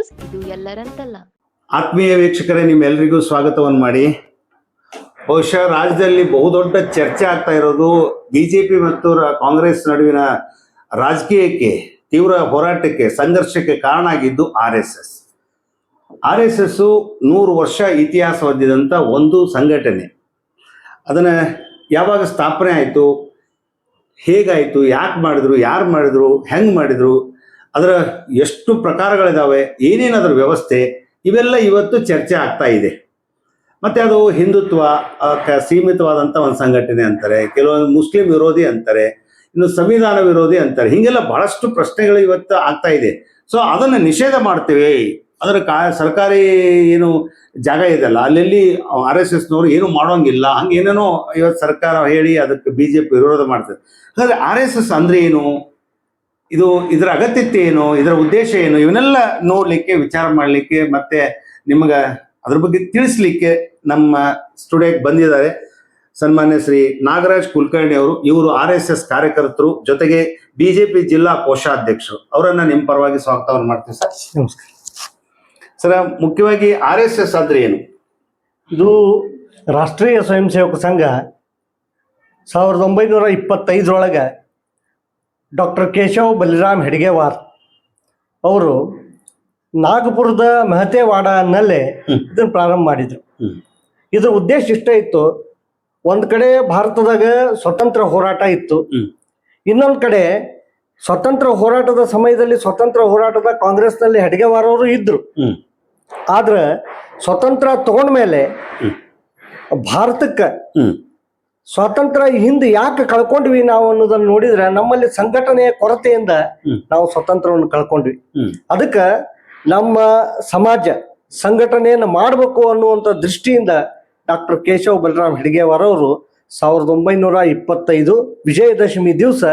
News, ಇದು ಎಲ್ಲರಂತಲ್ಲ. ಆತ್ಮೀಯ ವೀಕ್ಷಕರೇ ನಿಮ್ಮೆಲ್ಲರಿಗೂ ಸ್ವಾಗತವನ್ನು ಮಾಡಿ. ಬಹುಶಃ ರಾಜ್ಯದಲ್ಲಿ ಬಹುದೊಡ್ಡ ಚರ್ಚೆ ಆಗ್ತಾ ಇರೋದು ಬಿಜೆಪಿ ಮತ್ತು ಕಾಂಗ್ರೆಸ್ ನಡುವಿನ ರಾಜಕೀಯಕ್ಕೆ, ತೀವ್ರ ಹೋರಾಟಕ್ಕೆ, ಸಂಘರ್ಷಕ್ಕೆ ಕಾರಣ ಆಗಿದ್ದು R S S. R S S ನೂರು ವರ್ಷ ಇತಿಹಾಸ ಹೊಂದಿದಂಥ ಒಂದು ಸಂಘಟನೆ. ಅದನ್ನು ಯಾವಾಗ ಸ್ಥಾಪನೆ ಆಯಿತು, ಹೇಗಾಯಿತು, ಯಾಕೆ ಮಾಡಿದ್ರು, ಯಾರು ಮಾಡಿದ್ರು, ಹೆಂಗೆ ಮಾಡಿದ್ರು ಅದರ ಎಷ್ಟು ಪ್ರಕಾರಗಳಿದ್ದಾವೆ ಏನೇನು ಅದರ ವ್ಯವಸ್ಥೆ, ಇವೆಲ್ಲ ಇವತ್ತು ಚರ್ಚೆ ಆಗ್ತಾ ಇದೆ. ಮತ್ತು ಅದು ಹಿಂದುತ್ವ ಸೀಮಿತವಾದಂಥ ಒಂದು ಸಂಘಟನೆ ಅಂತಾರೆ, ಕೆಲವೊಂದು ಮುಸ್ಲಿಂ ವಿರೋಧಿ ಅಂತಾರೆ, ಇನ್ನು ಸಂವಿಧಾನ ವಿರೋಧಿ ಅಂತಾರೆ, ಹೀಗೆಲ್ಲ ಬಹಳಷ್ಟು ಪ್ರಶ್ನೆಗಳು ಇವತ್ತು ಆಗ್ತಾ ಇದೆ. ಸೊ, ಅದನ್ನು ನಿಷೇಧ ಮಾಡ್ತೇವೆ. ಅದರ ಕಾ, ಸರ್ಕಾರಿ ಏನು ಜಾಗ ಇದೆಯಲ್ಲ ಅಲ್ಲೆಲ್ಲಿ ಆರ್ ಎಸ್ ಎಸ್ನವರು ಏನು ಮಾಡೋಂಗಿಲ್ಲ, ಹಂಗೆ ಏನೇನೋ ಇವತ್ತು ಸರ್ಕಾರ ಹೇಳಿ ಅದಕ್ಕೆ ಬಿ ಜೆ ಪಿ ವಿರೋಧ ಮಾಡ್ತದೆ. ಹಾಗಾದ್ರೆ ಆರ್ ಎಸ್ ಎಸ್ ಅಂದ್ರೆ ಏನು? ಇದು ಇದರ ಅಗತ್ಯತೆ ಏನು ಇದರ ಉದ್ದೇಶ ಏನು ಇವನ್ನೆಲ್ಲ ನೋಡ್ಲಿಕ್ಕೆ ವಿಚಾರ ಮಾಡಲಿಕ್ಕೆ ಮತ್ತೆ ನಿಮಗೆ ಅದ್ರ ಬಗ್ಗೆ ತಿಳಿಸ್ಲಿಕ್ಕೆ ನಮ್ಮ ಸ್ಟುಡಿಯೋಗೆ ಬಂದಿದ್ದಾರೆ ಸನ್ಮಾನ್ಯ ಶ್ರೀ ನಾಗರಾಜ್ ಕುಲಕರ್ಣಿ ಅವರು. ಇವರು ಆರ್ ಎಸ್ ಎಸ್ ಕಾರ್ಯಕರ್ತರು ಜೊತೆಗೆ ಬಿಜೆಪಿ ಜಿಲ್ಲಾ ಕೋಶಾಧ್ಯಕ್ಷರು. ಅವರನ್ನ ನಿಮ್ಮ ಪರವಾಗಿ ಸ್ವಾಗತವನ್ನು ಮಾಡ್ತೀವಿ ಸರ್. ನಮಸ್ಕಾರ. ಸರ್ ಮುಖ್ಯವಾಗಿ ಆರ್ ಎಸ್ ಎಸ್ ಅಂದ್ರೆ ಏನು? ಇದು ರಾಷ್ಟ್ರೀಯ ಸ್ವಯಂ ಸೇವಕ ಸಂಘ ಸಾವಿರದ ಒಂಬೈನೂರ ಇಪ್ಪತ್ತೈದರೊಳಗೆ ಡಾಕ್ಟರ್ ಕೇಶವ್ ಬಲಿರಾಮ್ ಹೆಡ್ಗೆವಾರ್ ಅವರು ನಾಗಪುರದ ಮೆಹತೆವಾಡನಲ್ಲೇ. ಇದನ್ನು ಪ್ರಾರಂಭ ಮಾಡಿದರು. ಇದ್ರ ಉದ್ದೇಶ ಇಷ್ಟ ಇತ್ತು ಒಂದು ಕಡೆ ಭಾರತದಾಗ ಸ್ವತಂತ್ರ ಹೋರಾಟ ಇತ್ತು. ಇನ್ನೊಂದು ಕಡೆ ಸ್ವತಂತ್ರ ಹೋರಾಟದ ಸಮಯದಲ್ಲಿ ಸ್ವತಂತ್ರ ಹೋರಾಟದ ಕಾಂಗ್ರೆಸ್ನಲ್ಲಿ ಹೆಡ್ಗೆವಾರವರು ಇದ್ರು. ಆದ್ರೆ ಸ್ವತಂತ್ರ ತಗೊಂಡ್ಮೇಲೆ ಮೇಲೆ ಭಾರತಕ್ಕೆ ಸ್ವಾತಂತ್ರ್ಯ ಹಿಂದೆ ಯಾಕೆ ಕಳ್ಕೊಂಡ್ವಿ ನಾವು ಅನ್ನೋದನ್ನ ನೋಡಿದ್ರೆ ನಮ್ಮಲ್ಲಿ ಸಂಘಟನೆಯ ಕೊರತೆಯಿಂದ ನಾವು ಸ್ವತಂತ್ರವನ್ನು ಕಳ್ಕೊಂಡ್ವಿ. ಅದಕ್ಕ ನಮ್ಮ ಸಮಾಜ ಸಂಘಟನೆಯನ್ನು ಮಾಡಬೇಕು ಅನ್ನುವಂಥ ದೃಷ್ಟಿಯಿಂದ ಡಾಕ್ಟರ್ ಕೇಶವ್ ಬಲರಾಮ್ ಹೆಡ್ಗೇವಾರ್ ಅವರು ಸಾವಿರದ ಒಂಬೈನೂರ ಇಪ್ಪತ್ತೈದು ವಿಜಯದಶಮಿ ದಿವಸ.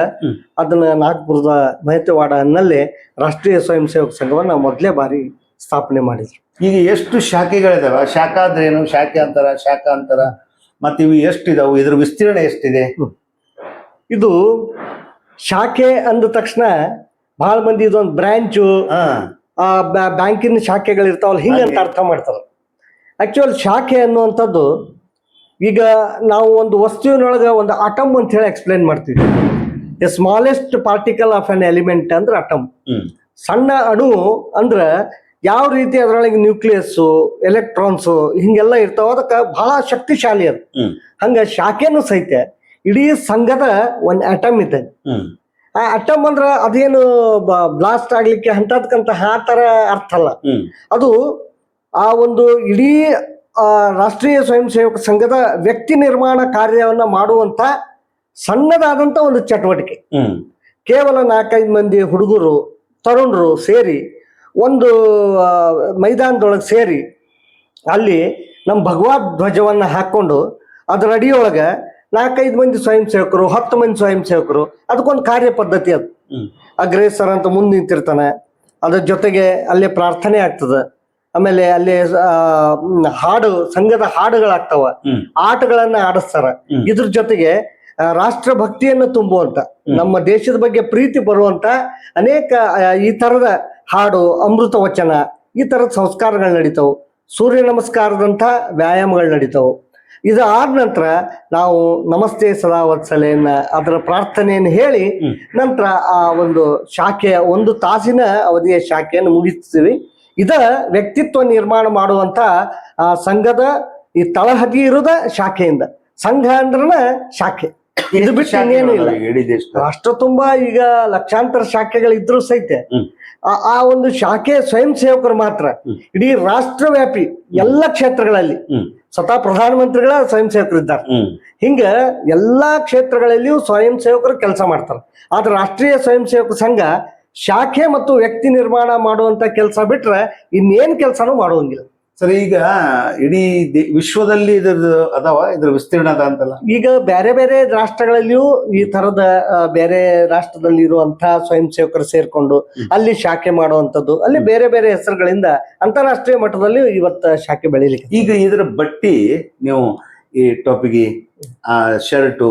ಅದನ್ನ ನಾಗ್ಪುರದ ಮೆಹತೆವಾಡನಲ್ಲೇ ರಾಷ್ಟ್ರೀಯ ಸ್ವಯಂ ಸೇವಕ ಸಂಘವನ್ನ ಮೊದಲೇ ಬಾರಿ ಸ್ಥಾಪನೆ ಮಾಡಿದ್ರು. ಈಗ ಎಷ್ಟು ಶಾಖೆಗಳಿದಾವೆ? ಶಾಖಾ ಅಂದ್ರೆ ಏನು? ಶಾಖೆ ಅಂತಾರ ಶಾಖಾ ಅಂತಾರ ಮತ್ತೆ ಇವು ಎಷ್ಟಿದಾವು? ಇದ್ರ ವಿಸ್ತೀರ್ಣ ಎಷ್ಟಿದೆ? ಇದು ಶಾಖೆ ಅಂದ ತಕ್ಷಣ ಬಹಳ ಮಂದಿ ಇದೊಂದು ಬ್ರಾಂಚು ಬ್ಯಾಂಕಿನ ಶಾಖೆಗಳು ಇರ್ತಾವಲ್ಲ ಹಿಂಗಂತ ಅರ್ಥ ಮಾಡ್ತಾರೆ. ಆಕ್ಚುಯಲ್ ಶಾಖೆ ಅನ್ನುವಂಥದ್ದು ಈಗ ನಾವು ಒಂದು ವಸ್ತುವಿನೊಳಗೆ ಒಂದು ಅಟಮ್ ಅಂತ ಹೇಳಿ ಎಕ್ಸ್ಪ್ಲೇನ್ ಮಾಡ್ತೀವಿ. The smallest particle of an element ಅಂದ್ರೆ ಅಟಮ್ ಸಣ್ಣ ಅಣು ಅಂದ್ರೆ ಯಾವ ರೀತಿ ಅದರೊಳಗೆ ನ್ಯೂಕ್ಲಿಯಸ್ಸು ಎಲೆಕ್ಟ್ರಾನ್ಸು ಹಿಂಗೆಲ್ಲ ಇರ್ತಾವ ಅದಕ್ಕೆ ಬಹಳ ಶಕ್ತಿಶಾಲಿ ಅದು. ಹಂಗ ಶಾಖೆನೂ ಸಹಿತ ಇಡೀ ಸಂಘದ ಒಂದು ಆಟಮ್ ಇದೆ. ಆ ಆಟಮ್ ಅಂದ್ರ ಅದೇನು ಬ್ಲಾಸ್ಟ್ ಆಗ್ಲಿಕ್ಕೆ ಅಂತದ್ಕಂತ ಆ ತರ ಅರ್ಥ ಅಲ್ಲ. ಅದು ಆ ಒಂದು ಇಡೀ ರಾಷ್ಟ್ರೀಯ ಸ್ವಯಂ ಸೇವಕ ಸಂಘದ ವ್ಯಕ್ತಿ ನಿರ್ಮಾಣ ಕಾರ್ಯವನ್ನ ಮಾಡುವಂತ ಸಣ್ಣದಾದಂತ ಒಂದು ಚಟುವಟಿಕೆ. ಕೇವಲ ನಾಲ್ಕೈದು ಮಂದಿ ಹುಡುಗರು ತರುಣರು ಸೇರಿ ಒಂದು ಮೈದಾನದೊಳಗೆ ಸೇರಿ ಅಲ್ಲಿ ನಮ್ಮ ಭಗವದ್ ಧ್ವಜವನ್ನ ಹಾಕ್ಕೊಂಡು ಅದರ ಅಡಿಯೊಳಗೆ ನಾಲ್ಕೈದು ಮಂದಿ ಸ್ವಯಂ ಸೇವಕರು ಹತ್ತು ಮಂದಿ ಸ್ವಯಂ ಸೇವಕರು ಅದಕ್ಕೊಂದು ಕಾರ್ಯ ಪದ್ಧತಿ ಅದು. ಅಗ್ರೇಸರ್ ಅಂತ ಮುಂದೆ ನಿಂತಿರ್ತಾನೆ. ಅದ್ರ ಜೊತೆಗೆ ಅಲ್ಲೇ ಪ್ರಾರ್ಥನೆ ಆಗ್ತದೆ. ಆಮೇಲೆ ಅಲ್ಲಿ ಹಾಡು ಸಂಘದ ಹಾಡುಗಳಾಗ್ತಾವ. ಆಟಗಳನ್ನ ಆಡಿಸ್ತಾರ. ಇದ್ರ ಜೊತೆಗೆ ರಾಷ್ಟ್ರ ಭಕ್ತಿಯನ್ನು ತುಂಬುವಂತ ನಮ್ಮ ದೇಶದ ಬಗ್ಗೆ ಪ್ರೀತಿ ಬರುವಂತ ಅನೇಕ ಈ ತರದ ಹಾಡು ಅಮೃತ ವಚನ ಈ ತರದ ಸಂಸ್ಕಾರಗಳು ನಡೀತಾವು. ಸೂರ್ಯ ನಮಸ್ಕಾರದಂತ ವ್ಯಾಯಾಮಗಳು ನಡೀತಾವು. ಇದು ಆದ ನಂತರ ನಾವು ನಮಸ್ತೆ ಸದಾ ವತ್ಸಲೆಯನ್ನ ಅದರ ಪ್ರಾರ್ಥನೆಯನ್ನು ಹೇಳಿ. ನಂತರ ಆ ಒಂದು ಶಾಖೆಯ ಒಂದು ತಾಸಿನ ಅವಧಿಯ ಶಾಖೆಯನ್ನು ಮುಗಿಸ್ತೀವಿ. ಇದ ವ್ಯಕ್ತಿತ್ವ ನಿರ್ಮಾಣ ಮಾಡುವಂತ ಆ ಸಂಘದ ಈ ತಳಹದಿ ಇರೋದ ಶಾಖೆಯಿಂದ. ಸಂಘ ಅಂದ್ರನ ಶಾಖೆ. ಇದು ಬಿಟ್ಟು ಇನ್ನೇನು ಇಲ್ಲ. ಅಷ್ಟು ಇಡೀ ದೇಶದ ರಾಷ್ಟ್ರ ತುಂಬಾ ಈಗ ಲಕ್ಷಾಂತರ ಶಾಖೆಗಳಿದ್ರು ಸಹಿತ ಆ- ಒಂದು ಶಾಖೆ ಸ್ವಯಂ ಸೇವಕರು ಮಾತ್ರ ಇಡೀ ರಾಷ್ಟ್ರವ್ಯಾಪಿ ಎಲ್ಲ ಕ್ಷೇತ್ರಗಳಲ್ಲಿ ಸ್ವತಃ ಪ್ರಧಾನಮಂತ್ರಿಗಳ ಸ್ವಯಂ ಸೇವಕರು ಇದ್ದಾರೆ. ಹಿಂಗ ಎಲ್ಲಾ ಕ್ಷೇತ್ರಗಳಲ್ಲಿಯೂ ಸ್ವಯಂ ಸೇವಕರು ಕೆಲಸ ಮಾಡ್ತಾರೆ. ಆದ್ರೆ ರಾಷ್ಟ್ರೀಯ ಸ್ವಯಂ ಸೇವಕ ಸಂಘ ಶಾಖೆ ಮತ್ತು ವ್ಯಕ್ತಿ ನಿರ್ಮಾಣ ಮಾಡುವಂತ ಕೆಲಸ ಬಿಟ್ರೆ ಇನ್ನೇನ್ ಕೆಲಸನೂ ಮಾಡುವಂಗಿಲ್ಲ. ಸರ್ ಈಗ ಇಡೀ ವಿಶ್ವದಲ್ಲಿ ಇದ್ರದ್ದು ಅದಾವ? ಇದ್ರ ವಿಸ್ತೀರ್ಣ ಅದ ಅಂತಲ್ಲ? ಈಗ ಬೇರೆ ಬೇರೆ ರಾಷ್ಟ್ರಗಳಲ್ಲಿಯೂ ಈ ತರದ ಬೇರೆ ರಾಷ್ಟ್ರದಲ್ಲಿ ಇರುವಂತಹ ಸ್ವಯಂ ಸೇವಕರು ಸೇರ್ಕೊಂಡು ಅಲ್ಲಿ ಶಾಖೆ ಮಾಡುವಂತದ್ದು ಅಲ್ಲಿ ಬೇರೆ ಬೇರೆ ಹೆಸರುಗಳಿಂದ ಅಂತಾರಾಷ್ಟ್ರೀಯ ಮಟ್ಟದಲ್ಲಿ ಇವತ್ತ ಶಾಖೆ ಬೆಳೀಲಿಕ್ಕೆ. ಈಗ ಇದರ ಬಟ್ಟಿ ನೀವು ಈ ಟೊಪಿಗೆ ಆ ಶರ್ಟು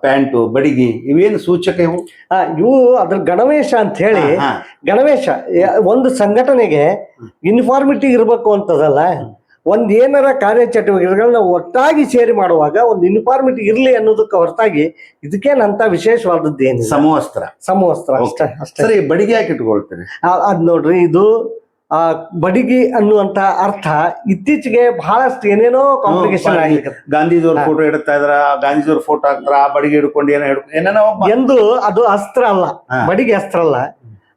ಪ್ಯಾಂಟು ಬಡಿಗೆ ಇವೇನು ಸೂಚಕ ಇವು? ಆ, ಇವು ಅದ್ರ ಗಣವೇಶ ಅಂತ ಹೇಳಿ ಹಾ, ಹಾ. ಗಣವೇಶ ಯ- ಒಂದು ಸಂಘಟನೆಗೆ ಯೂನಿಫಾರ್ಮಿಟಿ ಇರಬೇಕು ಅಂತದಲ್ಲ ಒಂದ್ ಏನಾರ ಕಾರ್ಯಚಟುವಟಿಕೆಗಳನ್ನ ಒಟ್ಟಾಗಿ ಸೇರಿ ಮಾಡುವಾಗ ಒಂದು ಯೂನಿಫಾರ್ಮಿಟಿ ಇರಲಿ ಅನ್ನೋದಕ್ಕೆ ಹೊರತಾಗಿ ಇದಕ್ಕೇನಂತ ವಿಶೇಷವಾದದ್ದು ಏನು ಸಮವಸ್ತ್ರ. ಸಮವಸ್ತ್ರ ಅಷ್ಟೇ ಅಷ್ಟೇ. ಸರಿ ಬಡಿಗೆ ಯಾಕೆ ಇಟ್ಕೊಳ್ತೇನೆ ಆ- ಅದ್ ನೋಡ್ರಿ ಇದು ಆ ಬಡಿಗಿ ಅನ್ನುವಂತ ಅರ್ಥ ಇತ್ತೀಚೆಗೆ ಬಹಳಷ್ಟು ಏನೇನೋ ಕಾಂಪ್ಲಿಕೇಶನ್ ಗಾಂಧೀಜಿಯವ್ರ ಫೋಟೋ ಇಡ್ತಾ ಇದ್ರ ಗಾಂಧೀಜಿಯವ್ರ ಫೋಟೋ ಹಾಕ್ತಾರ ಆ ಬಡಿಗೆ ಹಿಡ್ಕೊಂಡು ಏನೋ ಹಿಡ್ಕೊಂಡು ಏನೇನೋ ಎಂದು ಅದು ಅಸ್ತ್ರ ಅಲ್ಲ. ಬಡಿಗೆ ಅಸ್ತ್ರ ಅಲ್ಲ.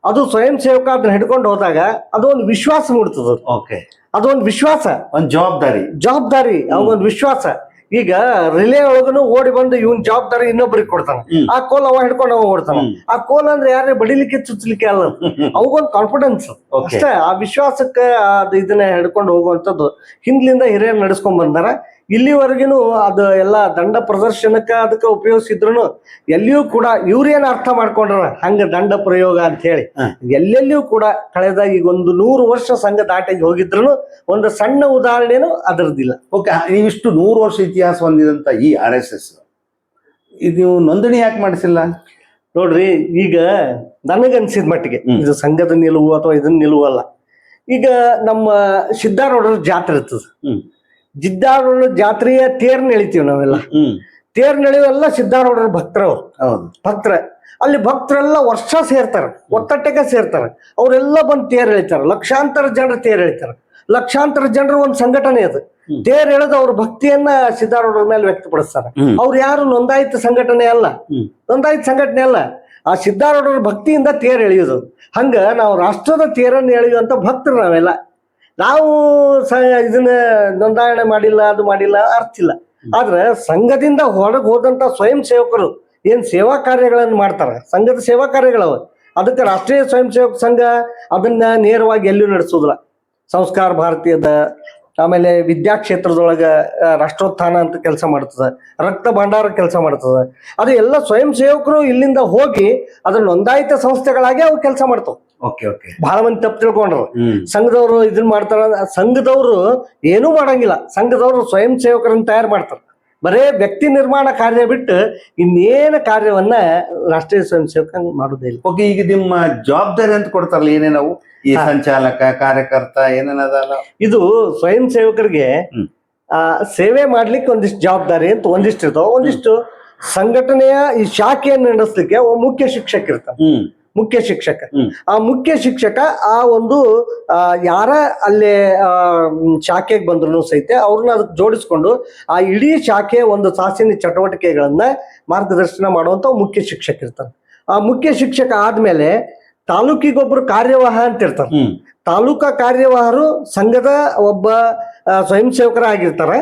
ಅದು ಸ್ವಯಂ ಸೇವಕ ಅದನ್ನ ಹಿಡ್ಕೊಂಡು ಹೋದಾಗ ಅದು ಒಂದು ವಿಶ್ವಾಸ ಮೂಡ್ತದ. ಓಕೆ ಅದೊಂದು ವಿಶ್ವಾಸ. ಒಂದ್ ಜವಾಬ್ದಾರಿ. ಜವಾಬ್ದಾರಿ ಒಂದು ವಿಶ್ವಾಸ. ಈಗ ರಿಲೇ ಒಳಗನು ಓಡಿ ಬಂದು ಇವನ್ ಜವಾಬ್ದಾರಿ ಇನ್ನೊಬ್ರಿಗೆ ಕೊಡ್ತಾನೆ. ಆ ಕೋಲ್ ಅವ ಹಿಡ್ಕೊಂಡು ಅವ ಓಡ್ತಾನೆ ಆ ಕೋಲ್ ಅಂದ್ರೆ ಯಾರೇ ಬಡಿಲಿಕ್ಕೆ ಚುಚ್ಚಲಿಕ್ಕೆ ಅಲ್ಲ. ಅವಗೊಂದು ಕಾನ್ಫಿಡೆನ್ಸ್ ಅಷ್ಟೇ ಆ ವಿಶ್ವಾಸಕ್ಕೆ ಅದು ಇದನ್ನ ಹಿಡ್ಕೊಂಡು ಹೋಗುವಂತದ್ದು ಹಿಂದ್ಲಿಂದ ಹಿರಿಯರು ನಡೆಸ್ಕೊಂಡ್ ಬಂದಾರ. ಇಲ್ಲಿವರೆಗಿನೂ ಅದು ಎಲ್ಲ ದಂಡ ಪ್ರದರ್ಶನಕ್ಕ ಅದಕ್ಕೆ ಉಪಯೋಗಿಸಿದ್ರು ಎಲ್ಲಿಯೂ ಕೂಡ ಇವ್ರೇನ್ ಅರ್ಥ ಮಾಡ್ಕೊಂಡ್ರ ಹಂಗ ದಂಡ ಪ್ರಯೋಗ ಅಂತ ಹೇಳಿ. ಎಲ್ಲೆಲ್ಲಿಯೂ ಕೂಡ ಕಳೆದ ಈಗ ಒಂದು ನೂರು ವರ್ಷ ಸಂಘ ದಾಟಿಗೆ ಹೋಗಿದ್ರು ಒಂದು ಸಣ್ಣ ಉದಾಹರಣೆನು ಅದರದಿಲ್ಲ ಓಕೆ ನೀವಿಷ್ಟು ನೂರು ವರ್ಷ ಇತಿಹಾಸ ಹೊಂದಿದಂತ ಈ ಆರ್ ಎಸ್ ಎಸ್. ಇದು ನೀವು ನೋಂದಣಿ ಯಾಕೆ ಮಾಡಿಸಿಲ್ಲ? ನೋಡ್ರಿ ಈಗ ನನಗನ್ಸಿದ ಮಟ್ಟಿಗೆ ಇದು ಸಂಘದ ನಿಲುವು ಅಥವಾ ಇದನ್ನ ನಿಲುವಲ್ಲ. ಈಗ ನಮ್ಮ ಸಿದ್ದಾರೂಢರ ಜಾತ್ರೆ ಇರ್ತದೆ. ಹ್ಮ್. ಸಿದ್ದಾರೂಢರ ಜಾತ್ರೆಯ ತೇರ್ನ ಎಳಿತೀವಿ ನಾವೆಲ್ಲ. ತೇರ್ನ ತೇರ್ ಸಿದ್ಧಾರೂಢರ ಸಿದ್ದಾರೂಢರ ಭಕ್ತರವ್ರು ಹೌದು. ಭಕ್ತರ. ಅಲ್ಲಿ ಭಕ್ತರೆಲ್ಲ ವರ್ಷ ಸೇರ್ತಾರೆ ಒತ್ತಟ್ಟೆಗೆ ಸೇರ್ತಾರೆ. ಅವರೆಲ್ಲ ಬಂದು ತೇರ್ ಎಳಿತಾರೆ. ಲಕ್ಷಾಂತರ ಜನರು ತೇರ್ ಎಳಿತಾರೆ. ಲಕ್ಷಾಂತರ ಜನರು ಒಂದು ಸಂಘಟನೆ ಅದು. ತೇರ್ ಎಳೆದು ಅವ್ರ ಭಕ್ತಿಯನ್ನ ಸಿದ್ಧಾರೂಢರ ಮೇಲೆ ವ್ಯಕ್ತಪಡಿಸ್ತಾರೆ. ಅವ್ರು ಯಾರು ನೋಂದಾಯಿತ ಸಂಘಟನೆ ಅಲ್ಲ. ನೋಂದಾಯಿತ ಸಂಘಟನೆ ಅಲ್ಲ. ಆ ಸಿದ್ಧಾರೂಢರ ಭಕ್ತಿಯಿಂದ ತೇರ್ ಎಳೆಯೋದು. ಹಂಗ ನಾವು ರಾಷ್ಟ್ರದ ತೇರನ್ನು ಎಳೆಯುವಂತ ಭಕ್ತರು ನಾವೆಲ್ಲ. ನಾವು ಸ ಇದನ್ನ ನೋಂದಾವಣೆ ಮಾಡಿಲ್ಲ ಅದು ಮಾಡಿಲ್ಲ ಅರ್ಥ ಇಲ್ಲ. ಆದ್ರೆ ಸಂಘದಿಂದ ಹೊರಗೆ ಹೋದಂತ ಸ್ವಯಂ ಸೇವಕರು ಏನ್ ಸೇವಾ ಕಾರ್ಯಗಳನ್ನು ಮಾಡ್ತಾರೆ? ಸಂಘದ ಸೇವಾ ಕಾರ್ಯಗಳವ. ಅದಕ್ಕೆ ರಾಷ್ಟ್ರೀಯ ಸ್ವಯಂ ಸೇವಕ ಸಂಘ ಅದನ್ನ ನೇರವಾಗಿ ಎಲ್ಲೂ ನಡೆಸೋದಿಲ್ಲ. ಸಂಸ್ಕಾರ ಭಾರತೀಯದ ಆಮೇಲೆ ವಿದ್ಯಾಕ್ಷೇತ್ರದೊಳಗ ಕ್ಷೇತ್ರದೊಳಗ ರಾಷ್ಟ್ರೋತ್ಥಾನ ಅಂತ ಕೆಲಸ ಮಾಡ್ತದ ರಕ್ತ ಭಂಡಾರ ಕೆಲಸ ಮಾಡ್ತದ. ಅದು ಎಲ್ಲ ಸ್ವಯಂ ಸೇವಕರು ಇಲ್ಲಿಂದ ಹೋಗಿ ಅದ್ರ ನೋಂದಾಯಿತ ಸಂಸ್ಥೆಗಳಾಗಿ ಅವು ಕೆಲಸ ಮಾಡ್ತಾವ. ಬಹಳ ಮಂದಿ ತಪ್ಪು ತಿಳ್ಕೊಂಡ್ರು. ಸಂಘದವ್ರು ಇದನ್ನ ಮಾಡ್ತಾರ ಸಂಘದವ್ರು ಏನೂ ಮಾಡಂಗಿಲ್ಲ. ಸಂಘದವ್ರು ಸ್ವಯಂ ಸೇವಕರನ್ನ ತಯಾರು ಮಾಡ್ತಾರ. ಬರೇ ವ್ಯಕ್ತಿ ನಿರ್ಮಾಣ ಕಾರ್ಯ ಬಿಟ್ಟು ಇನ್ನೇನು ಕಾರ್ಯವನ್ನ ರಾಷ್ಟ್ರೀಯ ಸ್ವಯಂ ಸೇವಕ ಮಾಡೋದೇ ಇಲ್ಲ. ಓಕೆ ಈಗ ನಿಮ್ಮ ಜವಾಬ್ದಾರಿ ಅಂತ ಕೊಡ್ತಾರಲ್ಲ ಏನೇನವು? ಈ ಸಂಚಾಲಕ ಕಾರ್ಯಕರ್ತ ಏನೇನದಲ್ಲ ಇದು ಸ್ವಯಂ ಸೇವಕರಿಗೆ ಆ ಸೇವೆ ಮಾಡ್ಲಿಕ್ಕೆ ಒಂದಿಷ್ಟು ಜವಾಬ್ದಾರಿ ಅಂತ ಒಂದಿಷ್ಟು ಇರ್ತಾವ. ಒಂದಿಷ್ಟು ಸಂಘಟನೆಯ ಈ ಶಾಖೆಯನ್ನು ನಡೆಸಲಿಕ್ಕೆ ಮುಖ್ಯ ಶಿಕ್ಷಕ ಇರ್ತಾನೆ ಹ್ಮ್. ಮುಖ್ಯ ಶಿಕ್ಷಕ. ಆ ಮುಖ್ಯ ಶಿಕ್ಷಕ ಆ ಒಂದು ಆ, ಯಾರ ಅಲ್ಲಿ ಶಾಖೆಗೆ ಬಂದ್ರು ಸಹಿತ ಅವ್ರನ್ನ ಅದಕ್ಕೆ ಜೋಡಿಸ್ಕೊಂಡು ಆ ಇಡೀ ಶಾಖೆಯ ಒಂದು ಸಾಸಿನ ಚಟುವಟಿಕೆಗಳನ್ನ ಮಾರ್ಗದರ್ಶನ ಮಾಡುವಂತ ಮುಖ್ಯ ಶಿಕ್ಷಕ ಇರ್ತಾರೆ ಆ ಮುಖ್ಯ ಶಿಕ್ಷಕ ಆದ್ಮೇಲೆ ತಾಲೂಕಿಗೊಬ್ರು ಕಾರ್ಯವಾಹ ಅಂತ ಇರ್ತಾರೆ ತಾಲೂಕಾ ಕಾರ್ಯವಾಹರು ಸಂಘದ ಒಬ್ಬ ಸ್ವಯಂ ಸೇವಕರಾಗಿರ್ತಾರೆ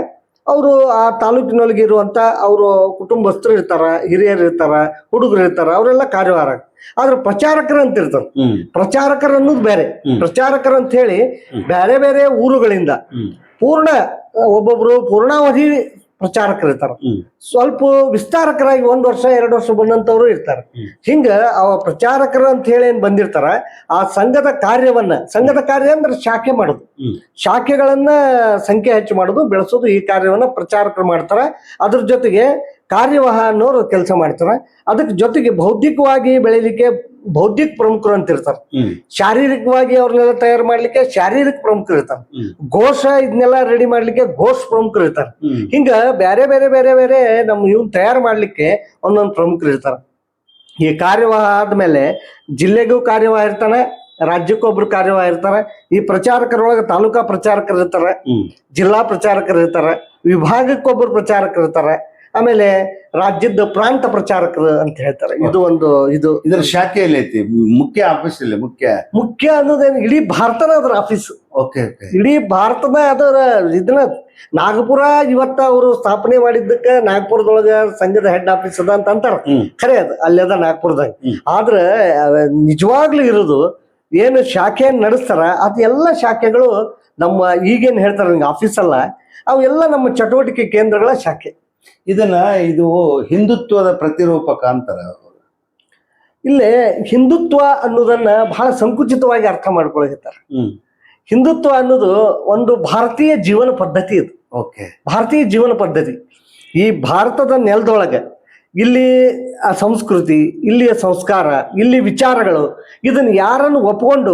ಅವರು ಆ ತಾಲೂಕಿನೊಳಗೆ ಇರುವಂತ ಅವರು ಕುಟುಂಬಸ್ಥರು ಇರ್ತಾರ ಹಿರಿಯರು ಇರ್ತಾರ ಹುಡುಗರು ಇರ್ತಾರ ಅವರೆಲ್ಲ ಕಾರ್ಯವಾರ ಆದ್ರೆ ಪ್ರಚಾರಕರು ಅಂತ ಇರ್ತಾರೆ. ಪ್ರಚಾರಕರ ಅನ್ನೋದು ಬೇರೆ. ಪ್ರಚಾರಕರ ಅಂತ ಹೇಳಿ. ಬೇರೆ ಬೇರೆ ಊರುಗಳಿಂದ ಪೂರ್ಣ ಒಬ್ಬೊಬ್ರು ಪೂರ್ಣಾವಧಿ ಪ್ರಚಾರಕರು ಇರ್ತಾರ ಸ್ವಲ್ಪ ವಿಸ್ತಾರಕರಾಗಿ ಒಂದ್ ವರ್ಷ ಎರಡು ವರ್ಷ ಬಂದಂತವ್ರು ಇರ್ತಾರ. ಹಿಂಗ ಅವ ಪ್ರಚಾರಕರು ಅಂತ ಹೇಳಿ ಏನ್ ಬಂದಿರ್ತಾರ ಆ ಸಂಘದ ಕಾರ್ಯವನ್ನ ಸಂಘದ ಕಾರ್ಯ ಅಂದ್ರೆ ಶಾಖೆ ಮಾಡುದು. ಶಾಖೆಗಳನ್ನ ಸಂಖ್ಯೆ ಹೆಚ್ಚು ಮಾಡುದು ಬೆಳೆಸೋದು ಈ ಕಾರ್ಯವನ್ನ ಪ್ರಚಾರಕರು ಮಾಡ್ತಾರ. ಅದ್ರ ಜೊತೆಗೆ ಕಾರ್ಯವಾಹ ಅನ್ನೋರು ಕೆಲಸ ಮಾಡ್ತಾರೆ. ಅದಕ್ಕೆ ಜೊತೆಗೆ ಬೌದ್ಧಿಕವಾಗಿ ಬೆಳಿಲಿಕ್ಕೆ ಬೌದ್ಧಿಕ ಪ್ರಮುಖರು ಅಂತ ಇರ್ತಾರೆ ಶಾರೀರಿಕವಾಗಿ ಅವ್ರನ್ನೆಲ್ಲ ತಯಾರು ಮಾಡ್ಲಿಕ್ಕೆ ಶಾರೀರಿಕ ಪ್ರಮುಖರು ಇರ್ತಾರೆ. ಘೋಷ ಇದನ್ನೆಲ್ಲ ರೆಡಿ ಮಾಡ್ಲಿಕ್ಕೆ ಘೋಷ ಪ್ರಮುಖರು ಇರ್ತಾರೆ. ಹಿಂಗ ಬೇರೆ ಬೇರೆ ಬೇರೆ ಬೇರೆ ನಮ್ಮ ಇವ್ನ ತಯಾರು ಮಾಡ್ಲಿಕ್ಕೆ ಒಂದೊಂದು ಪ್ರಮುಖರು ಇರ್ತಾರ. ಈ ಕಾರ್ಯವಾಹ ಆದ್ಮೇಲೆ ಜಿಲ್ಲೆಗೂ ಕಾರ್ಯವಾಹ ಇರ್ತಾನೆ ರಾಜ್ಯಕ್ಕೊಬ್ರು ಕಾರ್ಯವಾಹ ಇರ್ತಾರೆ. ಈ ಪ್ರಚಾರಕರೊಳಗೆ ತಾಲೂಕಾ ಪ್ರಚಾರಕರು ಇರ್ತಾರೆ ಜಿಲ್ಲಾ ಪ್ರಚಾರಕರು ಇರ್ತಾರೆ ವಿಭಾಗಕ್ಕೊಬ್ರು ಪ್ರಚಾರಕರು ಇರ್ತಾರೆ. ಆಮೇಲೆ ರಾಜ್ಯದ ಪ್ರಾಂತ ಪ್ರಚಾರಕರು ಅಂತ ಹೇಳ್ತಾರೆ. ಇದು ಒಂದು ಇದು ಇದರ ಶಾಖೆಯಲ್ಲಿ ಐತಿ ಮುಖ್ಯ ಆಫೀಸ್ ಇಲ್ಲಿ ಮುಖ್ಯ. ಮುಖ್ಯ ಅನ್ನೋದೇನು ಇಡೀ ಭಾರತನ ಅದರ ಆಫೀಸ್ ಓಕೆ ಓಕೆ. ಇಡೀ ಭಾರತದ ಅದರ ಇದನ್ನ ನಾಗಪುರ ಇವತ್ತ ಅವರು ಸ್ಥಾಪನೆ ಮಾಡಿದ್ದಕ್ಕ ನಾಗ್ಪುರದೊಳಗ ಸಂಘದ ಹೆಡ್ ಆಫೀಸ್ ಅದ ಅಂತ ಅಂತಾರ. ಖರೆ ಅದು ಅಲ್ಲಿ ಅದ ನಾಗಪುರದಾಗ. ಆದ್ರ ನಿಜವಾಗ್ಲೂ ಇರೋದು ಏನು ಶಾಖೆಯನ್ನು ನಡೆಸ್ತಾರ ಅದು ಎಲ್ಲ ಶಾಖೆಗಳು ನಮ್ಮ ಈಗೇನು ಹೇಳ್ತಾರೆ ನಂಗೆ ಆಫೀಸ್ ಅಲ್ಲ ಅವೆಲ್ಲ ನಮ್ಮ ಚಟುವಟಿಕೆ ಕೇಂದ್ರಗಳ ಶಾಖೆ. ಇದನ್ನ ಇದು ಹಿಂದುತ್ವದ ಪ್ರತಿರೂಪಕ ಅಂತಾರ ಇಲ್ಲಿ ಹಿಂದುತ್ವ ಅನ್ನೋದನ್ನ ಬಹಳ ಸಂಕುಚಿತವಾಗಿ ಅರ್ಥ ಮಾಡ್ಕೊಳಗಿರ್ತಾರೆ ಹ್ಮ್. ಹಿಂದುತ್ವ ಅನ್ನೋದು ಒಂದು ಭಾರತೀಯ ಜೀವನ ಪದ್ಧತಿ ಇದು. ಓಕೆ. ಭಾರತೀಯ ಜೀವನ ಪದ್ಧತಿ. ಈ ಭಾರತದ ನೆಲದೊಳಗೆ ಇಲ್ಲಿ ಆ ಸಂಸ್ಕೃತಿ ಇಲ್ಲಿಯ ಸಂಸ್ಕಾರ ಇಲ್ಲಿ ವಿಚಾರಗಳು ಇದನ್ನು ಯಾರನ್ನು ಒಪ್ಕೊಂಡು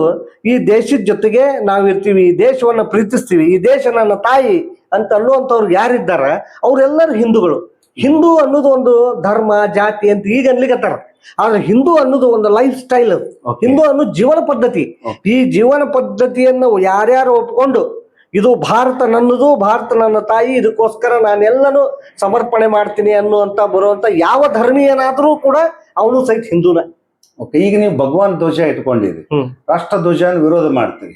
ಈ ದೇಶದ ಜೊತೆಗೆ ನಾವಿರ್ತೀವಿ ಈ ದೇಶವನ್ನು ಪ್ರೀತಿಸ್ತೀವಿ ಈ ದೇಶ ನನ್ನ ತಾಯಿ ಅಂತ ಅನ್ನುವಂಥವ್ರು ಯಾರಿದ್ದಾರ ಅವರೆಲ್ಲರೂ ಹಿಂದೂಗಳು. ಹಿಂದೂ ಅನ್ನೋದು ಒಂದು ಧರ್ಮ ಜಾತಿ ಅಂತ ಈಗ ಅನ್ಲಿಕತ್ತಾರ. ಆದ್ರೆ ಹಿಂದೂ ಅನ್ನೋದು ಒಂದು ಲೈಫ್ ಸ್ಟೈಲ್ ಹಿಂದೂ ಅನ್ನೋದು ಜೀವನ ಪದ್ಧತಿ. ಈ ಜೀವನ ಪದ್ಧತಿಯನ್ನು ಯಾರ್ಯಾರು ಒಪ್ಕೊಂಡು ಇದು ಭಾರತ ನನ್ನದು ಭಾರತ ನನ್ನ ತಾಯಿ ಇದಕ್ಕೋಸ್ಕರ ನಾನೆಲ್ಲನೂ ಸಮರ್ಪಣೆ ಮಾಡ್ತೀನಿ ಅನ್ನುವಂತ ಬರುವಂತ ಯಾವ ಧರ್ಮೀಯನಾದ್ರೂ ಕೂಡ ಅವನು ಸಹಿತ ಹಿಂದೂನ. ಓಕೆ ಈಗ ನೀವು ಭಗವಾನ್ ಧ್ವಜ ಇಟ್ಕೊಂಡಿರಿ. ರಾಷ್ಟ್ರ ಧ್ವಜ ವಿರೋಧ ಮಾಡ್ತೀರಿ.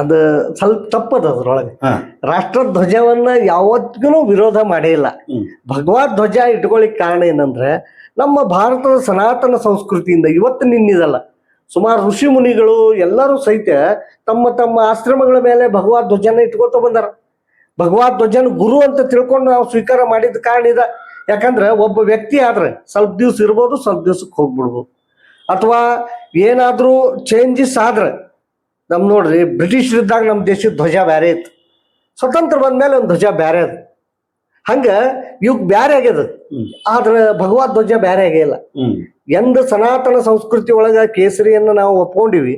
ಅದು ಸ್ವಲ್ಪ ತಪ್ಪದ ಅದ್ರೊಳಗೆ. ರಾಷ್ಟ್ರ ಧ್ವಜವನ್ನ ಯಾವತ್ತಿಗೂ ವಿರೋಧ ಮಾಡೇ ಇಲ್ಲ. ಭಗವಾನ್ ಭಗವದ್ ಧ್ವಜ ಇಟ್ಕೊಳ್ಳಿಕ್ ಕಾರಣ ಏನಂದ್ರೆ ನಮ್ಮ ಭಾರತದ ಸನಾತನ ಸಂಸ್ಕೃತಿಯಿಂದ ಇವತ್ತು ನಿನ್ನಿದಲ್ಲ. ಸುಮಾರು ಋಷಿ ಮುನಿಗಳು ಎಲ್ಲರೂ ಸಹಿತ ತಮ್ಮ ತಮ್ಮ ಆಶ್ರಮಗಳ ಮೇಲೆ ಭಗವದ್ ಧ್ವಜನ ಇಟ್ಕೊತ ಬಂದಾರ. ಭಗವದ್ ಧ್ವಜನ ಗುರು ಅಂತ ತಿಳ್ಕೊಂಡು ನಾವು ಸ್ವೀಕಾರ ಮಾಡಿದ ಕಾರಣ ಇದೆ. ಯಾಕಂದ್ರೆ ಒಬ್ಬ ವ್ಯಕ್ತಿ ಆದ್ರೆ ಸ್ವಲ್ಪ ದಿವ್ಸ ಇರ್ಬೋದು ಸ್ವಲ್ಪ ದಿವ್ಸಕ್ಕೆ ಹೋಗ್ಬಿಡ್ಬೋದು. ಅಥವಾ ಏನಾದರೂ ಚೇಂಜಸ್ ಆದ್ರೆ ನಮ್ ನೋಡ್ರಿ ಬ್ರಿಟಿಷ್ ಇದ್ದಾಗ ನಮ್ಮ ದೇಶದ ಧ್ವಜ ಬೇರೆ ಇತ್ತು. ಸ್ವತಂತ್ರ ಬಂದ್ಮೇಲೆ ಒಂದು ಧ್ವಜ ಬೇರೆ ಅದು. ಹಂಗ ಇವ್ ಬ್ಯಾರೆ ಆಗ್ಯದ. ಆದ್ರೆ ಭಗವದ್ ಧ್ವಜ ಬ್ಯಾರೆ ಆಗಿಲ್ಲ ಎಂದ ಸನಾತನ ಸಂಸ್ಕೃತಿ ಒಳಗ ಕೇಸರಿಯನ್ನು ನಾವು ಒಪ್ಕೊಂಡಿವಿ.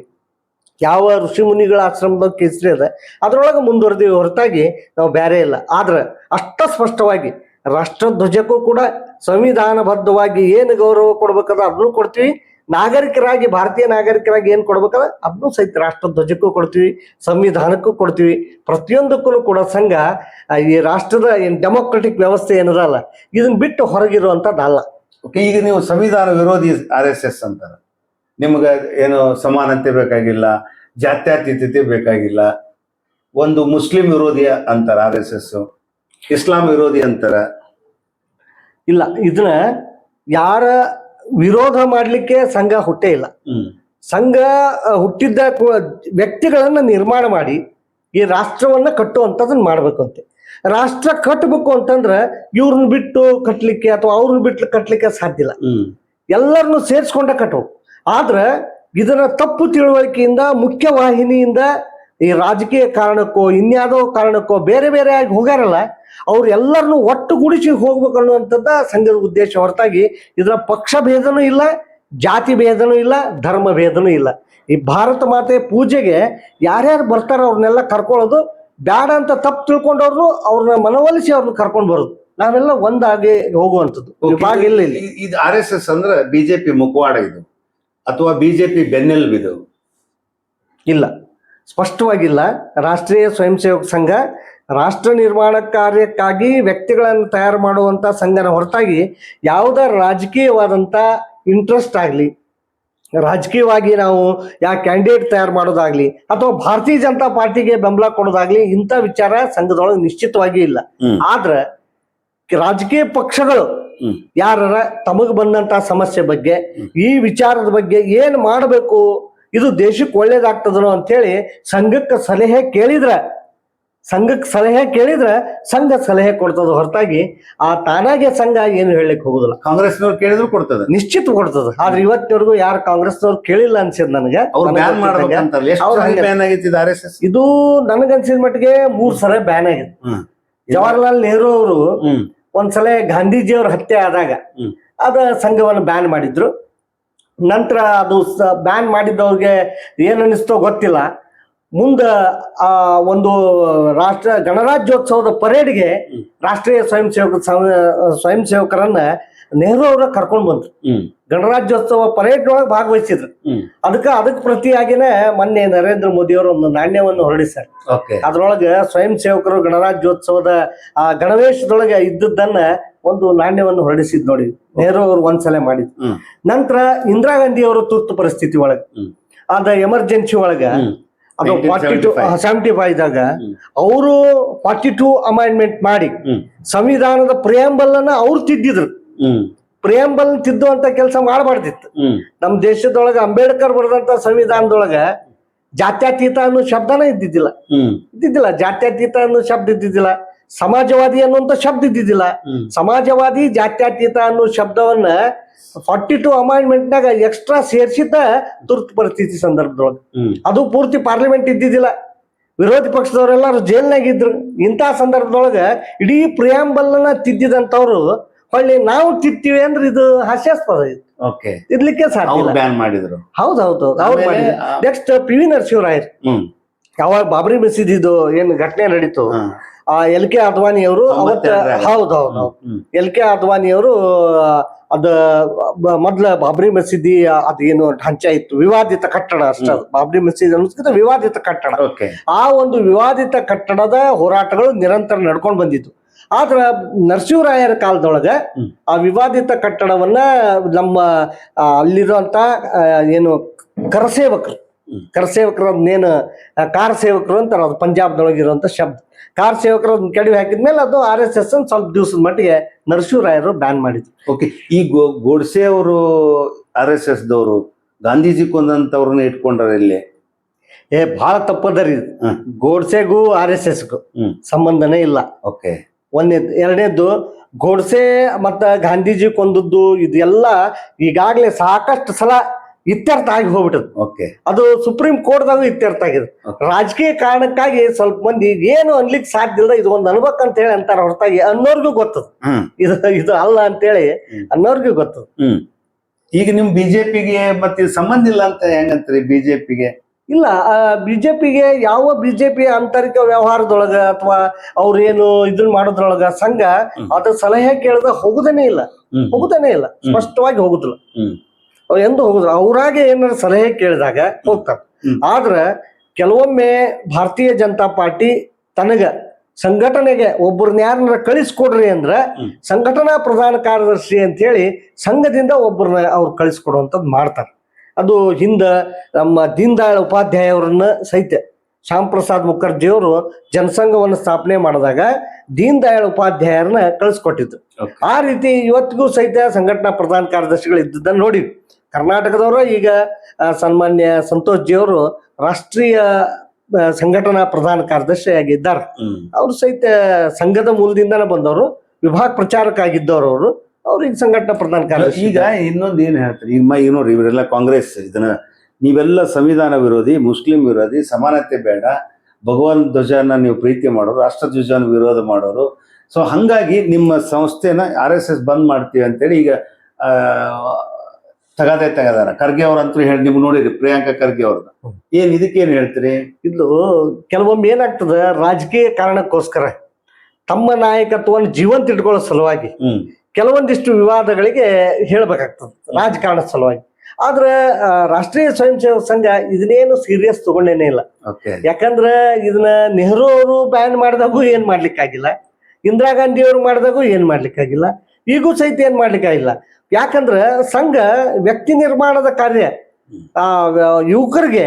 ಯಾವ ಋಷಿ ಮುನಿಗಳ ಆಶ್ರಮದಾಗ ಕೇಸರಿ ಅದ, ಅದ್ರೊಳಗೆ ಮುಂದುವರೆದಿವಿ ಹೊರತಾಗಿ ನಾವು ಬೇರೆ ಇಲ್ಲ. ಆದ್ರೆ ಅಷ್ಟ ಸ್ಪಷ್ಟವಾಗಿ ರಾಷ್ಟ್ರಧ್ವಜಕ್ಕೂ ಕೂಡ ಸಂವಿಧಾನಬದ್ಧವಾಗಿ ಏನು ಗೌರವ ಕೊಡ್ಬೇಕದ ಅದನ್ನು ಕೊಡ್ತೀವಿ. ನಾಗರಿಕರಾಗಿ, ಭಾರತೀಯ ನಾಗರಿಕರಾಗಿ ಏನು ಕೊಡ್ಬೇಕದ ಅದನ್ನು ಸಹಿತ ರಾಷ್ಟ್ರಧ್ವಜಕ್ಕೂ ಕೊಡ್ತೀವಿ, ಸಂವಿಧಾನಕ್ಕೂ ಕೊಡ್ತೀವಿ. ಪ್ರತಿಯೊಂದಕ್ಕೂ ಕೂಡ ಸಂಘ ಈ ರಾಷ್ಟ್ರದ ಏನು ಡೆಮೋಕ್ರೆಟಿಕ್ ವ್ಯವಸ್ಥೆ ಏನದಲ್ಲ ಇದನ್ನ ಬಿಟ್ಟು ಹೊರಗಿರುವಂತದ್ದಲ್ಲ. ಓಕೆ ಈಗ ನೀವು ಸಂವಿಧಾನ ವಿರೋಧಿ ಆರ್ ಎಸ್ ಎಸ್ ಅಂತಾರೆ. ನಿಮ್ಗೆ ಏನು ಸಮಾನತೆ ಬೇಕಾಗಿಲ್ಲ ಜಾತ್ಯತೀತತೆ ಬೇಕಾಗಿಲ್ಲ. ಒಂದು ಮುಸ್ಲಿಂ ವಿರೋಧಿ ಅಂತಾರ ಆರ್ ಎಸ್ ಎಸ್ ಇಸ್ಲಾಂ ವಿರೋಧಿ ಅಂತಾರ. ಇಲ್ಲ ಇದನ್ನ ಯಾರ ವಿರೋಧ ಮಾಡಲಿಕ್ಕೆ ಸಂಘ ಹುಟ್ಟೇ ಇಲ್ಲ. ಸಂಘ ಹುಟ್ಟಿದ್ದ ವ್ಯಕ್ತಿಗಳನ್ನ ನಿರ್ಮಾಣ ಮಾಡಿ ಈ ರಾಷ್ಟ್ರವನ್ನ ಕಟ್ಟುವಂಥದ್ದನ್ನ ಮಾಡ್ಬೇಕು ಅಂತೆ. ರಾಷ್ಟ್ರ ಕಟ್ಟಬೇಕು ಅಂತಂದ್ರೆ ಇವ್ರನ್ನ ಬಿಟ್ಟು ಕಟ್ಟಲಿಕ್ಕೆ ಅಥವಾ ಅವ್ರನ್ನ ಬಿಟ್ಟು ಕಟ್ಟಲಿಕ್ಕೆ ಸಾಧ್ಯ ಇಲ್ಲ. ಎಲ್ಲರನ್ನು ಸೇರಿಸ್ಕೊಂಡ ಕಟ್ಟಬೇಕು ಆದ್ರೆ ಇದರ ತಪ್ಪು ತಿಳುವಳಿಕೆಯಿಂದ ಮುಖ್ಯ ವಾಹಿನಿಯಿಂದ ಈ ರಾಜಕೀಯ ಕಾರಣಕ್ಕೋ ಇನ್ಯಾವುದೋ ಕಾರಣಕ್ಕೋ ಬೇರೆ ಬೇರೆ ಆಗಿ ಹೋಗ್ಯಾರಲ್ಲ ಅವ್ರು ಎಲ್ಲರನ್ನು ಒಟ್ಟುಗೂಡಿಸಿ ಹೋಗ್ಬೇಕು ಅನ್ನುವಂಥದ್ದ ಸಂಘದ ಉದ್ದೇಶ ಹೊರತಾಗಿ ಇದರ ಪಕ್ಷ ಭೇದನೂ ಇಲ್ಲ ಜಾತಿ ಭೇದನೂ ಇಲ್ಲ ಧರ್ಮ ಭೇದನೂ ಇಲ್ಲ. ಈ ಭಾರತ ಮಾತೆ ಪೂಜೆಗೆ ಯಾರ್ಯಾರು ಬರ್ತಾರೋ ಅವ್ರನ್ನೆಲ್ಲ ಕರ್ಕೊಳ್ಳೋದು ಬೇಡ ಅಂತ ತಪ್ಪು ತಿಳ್ಕೊಂಡವ್ರು ಅವ್ರನ್ನ ಮನವೊಲಿಸಿ ಅವ್ರನ್ನ ಕರ್ಕೊಂಡು ಬರೋದು. ನಾವೆಲ್ಲ ಒಂದಾಗಿ ಹೋಗುವಂಥದ್ದು. ಇಲ್ಲ ಇಲ್ಲಿ. ಇದು ಆರ್ ಎಸ್ ಎಸ್ ಅಂದ್ರೆ ಬಿಜೆಪಿ ಮುಖವಾಡ ಇದು ಅಥವಾ ಬಿಜೆಪಿ ಬೆನ್ನೆಲುಬಿದು ಇಲ್ಲ. ಸ್ಪಷ್ಟವಾಗಿಲ್ಲ. ರಾಷ್ಟ್ರೀಯ ಸ್ವಯಂ ಸೇವಕ ಸಂಘ ರಾಷ್ಟ್ರ ನಿರ್ಮಾಣ ಕಾರ್ಯಕ್ಕಾಗಿ ವ್ಯಕ್ತಿಗಳನ್ನು ತಯಾರು ಮಾಡುವಂತ ಸಂಘನ ಹೊರತಾಗಿ ಯಾವುದೇ ರಾಜಕೀಯವಾದಂತ ಇಂಟ್ರೆಸ್ಟ್ ಆಗಲಿ ರಾಜಕೀಯವಾಗಿ ನಾವು ಯಾ ಕ್ಯಾಂಡಿಡೇಟ್ ತಯಾರು ಮಾಡೋದಾಗ್ಲಿ ಅಥವಾ ಭಾರತೀಯ ಜನತಾ ಪಾರ್ಟಿಗೆ ಬೆಂಬಲ ಕೊಡೋದಾಗ್ಲಿ ಇಂಥ ವಿಚಾರ ಸಂಘದೊಳಗೆ ನಿಶ್ಚಿತವಾಗಿ ಇಲ್ಲ. ಆದ್ರೆ ರಾಜಕೀಯ ಪಕ್ಷಗಳು. ಯಾರ ತಮಗ್ ಬಂದಂತ ಸಮಸ್ಯೆ ಬಗ್ಗೆ ಈ ವಿಚಾರದ ಬಗ್ಗೆ ಏನ್ ಮಾಡಬೇಕು ಇದು ದೇಶಕ್ಕೆ ಒಳ್ಳೇದಾಗ್ತದನೋ ಅಂತೇಳಿ ಸಂಘಕ್ಕೆ ಸಲಹೆ ಕೇಳಿದ್ರ ಸಂಘಕ್ಕೆ ಸಲಹೆ ಕೇಳಿದ್ರೆ ಸಂಘ ಸಲಹೆ ಕೊಡ್ತದ ಹೊರತಾಗಿ ಆ ತಾನಾಗೆ ಸಂಘ ಏನು ಹೇಳಲಿಕ್ಕೆ ಹೋಗುದಿಲ್ಲ. ಕಾಂಗ್ರೆಸ್ನವ್ರು ಕೇಳಿದ್ರು ಕೊಡ್ತದೆ. ನಿಶ್ಚಿತ ಕೊಡ್ತದ. ಆದ್ರೆ ಇವತ್ತಿನವರೆಗೂ ಯಾರು ಕಾಂಗ್ರೆಸ್ನವ್ರು ಕೇಳಿಲ್ಲ ಅನ್ಸಿದ್ ನನಗೆ. ಬ್ಯಾನ್ ಗೊತ್ತಿದ್ದಂಗೆ. ಮಾಡ್ಬೇಕಂತಾರಲ್ಲ ಎಷ್ಟು ಅವ್ರು ಹಂಗೆ- ಬ್ಯಾನ್ ಆಗೈತಿ ಆರ್ ಎಸ್ ಎಸ್ ಇದು ನನಗನ್ಸಿದ ಮಟ್ಟಿಗೆ ಮೂರ್ ಸಲ ಬ್ಯಾನ್ ಆಗಿದೆ ಜವಾಹರ್ಲಾಲ್ ನೆಹರು ಅವರು ಒಂದ್ಸಲ ಗಾಂಧೀಜಿ ಗಾಂಧೀಜಿಯವ್ರ ಹತ್ಯೆ ಆದಾಗ. ಅದ ಸಂಘವನ್ನು ಬ್ಯಾನ್ ಮಾಡಿದ್ರು. ನಂತರ ಅದು ಬ್ಯಾನ್ ಮಾಡಿದ್ದವ್ರಿಗೆ ಏನ್ ಅನಿಸ್ತೋ ಗೊತ್ತಿಲ್ಲ. ಮುಂದ ಆ ಒಂದು ರಾಷ್ಟ್ರ ಗಣರಾಜ್ಯೋತ್ಸವದ ಪರೇಡ್ಗೆ ರಾಷ್ಟ್ರೀಯ ಸ್ವಯಂ ಸೇವಕ ಸ್ವಯಂ ಸೇವಕರನ್ನ ನೆಹರು ಅವ್ರ ಕರ್ಕೊಂಡ್ ಬಂದ್ರು. ಗಣರಾಜ್ಯೋತ್ಸವ ಪರೇಡ್ ಒಳಗೆ ಭಾಗವಹಿಸಿದ್ರು ಅದಕ್ಕ ಅದಕ್ಕೆ ಪ್ರತಿಯಾಗಿನೇ ಮೊನ್ನೆ ನರೇಂದ್ರ ಮೋದಿ ಅವರು ಒಂದು ನಾಣ್ಯವನ್ನು ಹೊರಡಿಸ್ತಾರೆ ಓಕೆ. ಅದ್ರೊಳಗೆ ಸ್ವಯಂ ಸೇವಕರು ಗಣರಾಜ್ಯೋತ್ಸವದ ಆ ಗಣವೇಶದೊಳಗೆ ಇದ್ದದ್ದನ್ನ ಒಂದು ನಾಣ್ಯವನ್ನು ಹೊರಡಿಸಿದ್ ನೋಡಿ ನೆಹರು ಅವರು ಒಂದ್ಸಲ ಮಾಡಿದ್ರು. ನಂತರ ಇಂದಿರಾ ಗಾಂಧಿ ಅವರು ತುರ್ತು ಪರಿಸ್ಥಿತಿ ಒಳಗೆ. ಅದ ಎಮರ್ಜೆನ್ಸಿ ಒಳಗ ಅದು ಫಾರ್ಟಿ ಟು 1975. ಸೆವೆಂಟಿ ಫೈವ್ ಇದ್ದಾಗ ಹ್ಮ್. ಅವರು ಫಾರ್ಟಿ ಟು ಅಮೆಂಡ್ಮೆಂಟ್ ಮಾಡಿ ಸಂವಿಧಾನದ ಪ್ರಿಯಾಂಬಲ್ ಅನ್ನ ಅವ್ರು ತಿದ್ದಿದ್ರು. ಪ್ರಿಯಾಂಬಲ್ ತಿದ್ದುವಂತ ಕೆಲಸ ಮಾಡಬಾರ್ದಿತ್ತು. ನಮ್ಮ ದೇಶದೊಳಗ ಅಂಬೇಡ್ಕರ್ ಬರೆದಂತ ಸಂವಿಧಾನದೊಳಗ ಜಾತ್ಯತೀತ ಅನ್ನೋ ಶಬ್ದನ ಇದ್ದಿದ್ದಿಲ್ಲ. ಇದ್ದಿದ್ದಿಲ್ಲ. ಜಾತ್ಯತೀತ ಅನ್ನೋ ಶಬ್ದ ಇದ್ದಿದ್ದಿಲ್ಲ. ಸಮಾಜವಾದಿ ಅನ್ನುವಂಥ ಶಬ್ದ ಇದ್ದಿದ್ದಿಲ್ಲ. ಸಮಾಜವಾದಿ ಜಾತ್ಯತೀತ ಅನ್ನೋ ಶಬ್ದವನ್ನ ಫಾರ್ಟಿ ಟು ಅಮೈಂಡ್ಮೆಂಟ್ನಾಗ ಎಕ್ಸ್ಟ್ರಾ ಸೇರ್ಸಿದ್ದ ತುರ್ತು ಪರಿಸ್ಥಿತಿ ಸಂದರ್ಭದೊಳಗೆ. ಅದು ಪೂರ್ತಿ ಪಾರ್ಲಿಮೆಂಟ್ ಇದ್ದಿದ್ದಿಲ್ಲ. ವಿರೋಧಿ ಪಕ್ಷದವರೆಲ್ಲರೂ ಜೈಲ್ನಾಗ ಇದ್ರು. ಇಂಥ ಸಂದರ್ಭದೊಳಗ ಇಡೀ ಪ್ರಿಯಾಂಬಲ್ನ ತಿದ್ದಿದಂಥವ್ರು ಹೊಳ್ಳಿ ನಾವು ತಿತ್ತೀವಿ ಅಂದ್ರೆ ಇದು ಹಾಸ್ಯಾಸ್ಪದ ಇದು. ಇರ್ಲಿಕ್ಕೆ ಸಾಧ್ಯ ಬ್ಯಾನ್ ಮಾಡಿದ್ರು. ಹೌದು ಹೌದು ಹೌದು. ಅವ್ರು ಮಾಡಿದ್ರು. ನೆಕ್ಸ್ಟ್ ಪಿ ವಿ ನರಸಿಂಹರಾಯರ್. ಹ್ಮ್. ಯಾವಾಗ ಬಾಬರಿ ಮಸೀದಿದು ಏನು ಘಟನೆ ನಡೀತು. ಆ ಎಲ್ ಕೆ ಅದ್ವಾನಿ ಅವರು ಅವತ್ತ ಹೌದು ಹೌದು ಎಲ್ ಕೆ ಅದ್ವಾನಿ ಅವರು ಅದ ಮೊದ್ಲ ಬಾಬ್ರಿ ಮಸೀದಿ ಅದೇನು ಢಂಚ ಇತ್ತು. ವಿವಾದಿತ ಕಟ್ಟಡ ಅಷ್ಟೇ. ಬಾಬ್ರಿ ಮಸೀದಿ ಅನ್ನೋದಕ್ಕಿಂತ ವಿವಾದಿತ ಕಟ್ಟಡ. ಆ ಒಂದು ವಿವಾದಿತ ಕಟ್ಟಡದ ಹೋರಾಟಗಳು ನಿರಂತರ ನಡ್ಕೊಂಡು ಬಂದಿತ್ತು. ಆದ್ರ ನರಸಿಂಹರಾಯರ ಕಾಲದೊಳಗ ಆ ವಿವಾದಿತ ಕಟ್ಟಡವನ್ನ ನಮ್ಮ ಅಲ್ಲಿರುವಂತ ಏನು ಕರಸೇವಕರು ಹ್ಮ್. ಕರಸೇವಕರು ಅದನ್ನೇನು ಕಾರ್ ಸೇವಕರು ಅಂತಾರೆ ಅದು ಪಂಜಾಬ್ದೊಳಗಿರುವಂಥ ಶಬ್ದ. ಕಾರ್ ಸೇವಕರು ಅದನ್ನ ಹಾಕಿದ ಹಾಕಿದ್ಮೇಲೆ ಅದು ಆರ್ ಎಸ್ ಎಸ್ ಸ್ವಲ್ಪ ದಿವಸದ ಮಟ್ಟಿಗೆ ನರಸಿಂಹರಾಯರು ಬ್ಯಾನ್ ಮಾಡಿದ್ರು. ಓಕೆ ಈ ಗೋ- ಗೋಡ್ಸೆ ಅವರು ಆರ್ ಎಸ್ ಎಸ್ ದವರು ಗಾಂಧೀಜಿ ಕೊಂದಂಥವ್ರನ್ನ ಇಟ್ಕೊಂಡ್ರ ಇಲ್ಲಿ ಏ ಭಾಳ ತಪ್ಪದರಿ. ಗೋಡ್ಸೆಗೂ ಆರ್ ಎಸ್ ಎಸ್ಗೂ ಸಂಬಂಧನೇ ಇಲ್ಲ. ಓಕೆ. ಒಂದೇದು ಎರಡನೇದ್ದು ಗೋಡ್ಸೆ ಮತ್ತು ಗಾಂಧೀಜಿ ಕೊಂದದ್ದು ಇದೆಲ್ಲ ಈಗಾಗಲೇ ಸಾಕಷ್ಟು ಸಲ ಇತ್ಯರ್ಥ ಆಗಿ ಹೋಗ್ಬಿಟ್ಟದ್. ಓಕೆ ಅದು ಸುಪ್ರೀಂ ಕೋರ್ಟ್ದಾಗೂ ಇತ್ಯರ್ಥ ಆಗಿದೆ. ರಾಜಕೀಯ ಕಾರಣಕ್ಕಾಗಿ ಸ್ವಲ್ಪ ಮಂದಿ ಏನು ಅನ್ಲಿಕ್ಕೆ ಸಾಧ್ಯ ಇಲ್ಲ ಇದು ಒಂದು ಅನ್ಬೇಕು ಅಂತ ಹೇಳಿ ಅಂತಾರ ಹೊರತಾಗಿ ಅನ್ನೋರ್ಗೂ ಗೊತ್ತದ. ಇದು ಇದು ಅಲ್ಲ ಅಂತೇಳಿ ಹೇಳಿ ಅನ್ನೋರ್ಗೂ ಗೊತ್ತದ. ಈಗ ನಿಮ್ ಬಿಜೆಪಿಗೆ ಮತ್ತೆ ಸಂಬಂಧ ಇಲ್ಲ ಅಂತ ಹೆಂಗಂತೀರಿ ಬಿಜೆಪಿಗೆ? ಇಲ್ಲ ಬಿಜೆಪಿಗೆ ಯಾವ ಬಿಜೆಪಿ ಆಂತರಿಕ ವ್ಯವಹಾರದೊಳಗ ಅಥವಾ ಅವ್ರೇನು ಇದನ್ ಮಾಡೋದ್ರೊಳಗ ಸಂಘ ಅದ ಅದ್ರ ಸಲಹೆ ಕೇಳದ ಹೋಗುದನೇ ಇಲ್ಲ. ಹೋಗುದನೇ ಇಲ್ಲ. ಸ್ಪಷ್ಟವಾಗಿ ಹೋಗುದಿಲ್ಲ. ಅವ್ರು ಎಂದು ಹೋಗುದಿಲ್ಲ. ಅವ್ರಾಗೆ ಏನಾರ ಸಲಹೆ ಕೇಳಿದಾಗ ಹೋಗ್ತಾರೆ. ಆದ್ರ ಕೆಲವೊಮ್ಮೆ ಭಾರತೀಯ ಜನತಾ ಪಾರ್ಟಿ ತನಗ ಸಂಘಟನೆಗೆ ಒಬ್ಬರನ್ನ ಯಾರನ್ನ ಕಳಿಸ್ಕೊಡ್ರಿ ಅಂದ್ರ. ಸಂಘಟನಾ ಪ್ರಧಾನ ಕಾರ್ಯದರ್ಶಿ ಅಂತ ಹೇಳಿ ಸಂಘದಿಂದ ಒಬ್ಬರನ್ನ ಅವ್ರು ಕಳಿಸ್ಕೊಡುವಂಥದ್ದು ಮಾಡ್ತಾರೆ. ಅದು ಹಿಂದ ನಮ್ಮ ದೀನ್ ದಯಾಳ್ ಉಪಾಧ್ಯಾಯ ಅವ್ರನ್ನ ಸಹಿತ ಶ್ಯಾಮ್ ಪ್ರಸಾದ್ ಮುಖರ್ಜಿ ಅವರು ಜನಸಂಘವನ್ನು ಸ್ಥಾಪನೆ ಮಾಡಿದಾಗ ದೀನ್ ದಯಾಳ್ ಉಪಾಧ್ಯಾಯರನ್ನ ಕಳಿಸ್ಕೊಟ್ಟಿದ್ರು. ಆ ರೀತಿ ಇವತ್ತಿಗೂ ಸಹಿತ ಸಂಘಟನಾ ಪ್ರಧಾನ ಕಾರ್ಯದರ್ಶಿಗಳು ಇದ್ದದ್ದನ್ನು ನೋಡಿವಿ. ಕರ್ನಾಟಕದವರು ಈಗ ಸನ್ಮಾನ್ಯ ಸಂತೋಷ್ ಜಿ ಅವರು ರಾಷ್ಟ್ರೀಯ ಸಂಘಟನಾ ಪ್ರಧಾನ ಕಾರ್ಯದರ್ಶಿಯಾಗಿದ್ದಾರೆ ಆಗಿದ್ದಾರೆ. ಅವರು ಸಹಿತ ಸಂಘದ ಮೂಲದಿಂದನೇ ಬಂದವರು ವಿಭಾಗ ಪ್ರಚಾರಕ್ಕಾಗಿದ್ದವರು ಅವರು ಅವ್ರಿಗೆ ಸಂಘಟನಾ ಪ್ರಧಾನ ಕಾರ್ಯದರ್ಶಿ ಈಗ ಇನ್ನೊಂದು ಏನ್ ಹೇಳ್ತಾರೆ? ಈಗ ಈಗ ನೋಡ್ರಿ ಇವರೆಲ್ಲ ಕಾಂಗ್ರೆಸ್ ಇದನ್ನ ನೀವೆಲ್ಲ ಸಂವಿಧಾನ ವಿರೋಧಿ ಮುಸ್ಲಿಂ ವಿರೋಧಿ ಸಮಾನತೆ ಬೇಡ ಭಗವಾನ್ ಧ್ವಜನ ನೀವು ಪ್ರೀತಿ ಮಾಡೋರು ರಾಷ್ಟ್ರ ಧ್ವಜನ ವಿರೋಧ ಮಾಡೋರು. ಸೊ ಹಂಗಾಗಿ ನಿಮ್ಮ ಸಂಸ್ಥೆನ ಆರ್ ಎಸ್ ಎಸ್ ಬಂದ್ ಮಾಡ್ತೀವಿ ಅಂತೇಳಿ ಈಗ ಆ, ತಗದೆ ತೆಗದಾರ. ಖರ್ಗೆ ಅವ್ರಂತೂ ಹೇಳಿ ನಿಮ್ಗೆ ನೋಡಿರಿ ಪ್ರಿಯಾಂಕಾ ಖರ್ಗೆ ಅವ್ರನ್ನ ಏನು ಏನ್ ಇದಕ್ಕೇನ್ ಹೇಳ್ತೀರಿ? ಇದು ಕೆಲವೊಮ್ಮೆ ಏನಾಗ್ತದ ರಾಜಕೀಯ ಕಾರಣಕ್ಕೋಸ್ಕರ ತಮ್ಮ ನಾಯಕತ್ವವನ್ನು ಜೀವಂತ ಇಟ್ಕೊಳ್ಳೋ ಸಲುವಾಗಿ ಕೆಲವೊಂದಿಷ್ಟು ವಿವಾದಗಳಿಗೆ ಹೇಳ್ಬೇಕಾಗ್ತದೆ ರಾಜಕಾರಣದ ಸಲುವಾಗಿ. ಆದ್ರೆ ರಾಷ್ಟ್ರೀಯ ಸ್ವಯಂ ಸೇವಕ ಸಂಘ ಇದನ್ನೇನು ಸೀರಿಯಸ್ ತಗೊಂಡೇನೆ ಇಲ್ಲ. ಯಾಕಂದ್ರೆ ಇದನ್ನ ನೆಹರು ಅವರು ಬ್ಯಾನ್ ಮಾಡಿದಾಗೂ ಏನ್ ಮಾಡ್ಲಿಕ್ಕಾಗಿಲ್ಲ ಇಂದಿರಾ ಗಾಂಧಿ ಅವರು ಮಾಡಿದಾಗೂ ಏನ್ ಮಾಡ್ಲಿಕ್ಕಾಗಿಲ್ಲ ಈಗೂ ಸಹಿತ ಏನ್ ಮಾಡ್ಲಿಕ್ಕಾಗಿಲ್ಲ. ಯಾಕಂದ್ರೆ ಸಂಘ ವ್ಯಕ್ತಿ ನಿರ್ಮಾಣದ ಕಾರ್ಯ. ಆ ಯುವಕರಿಗೆ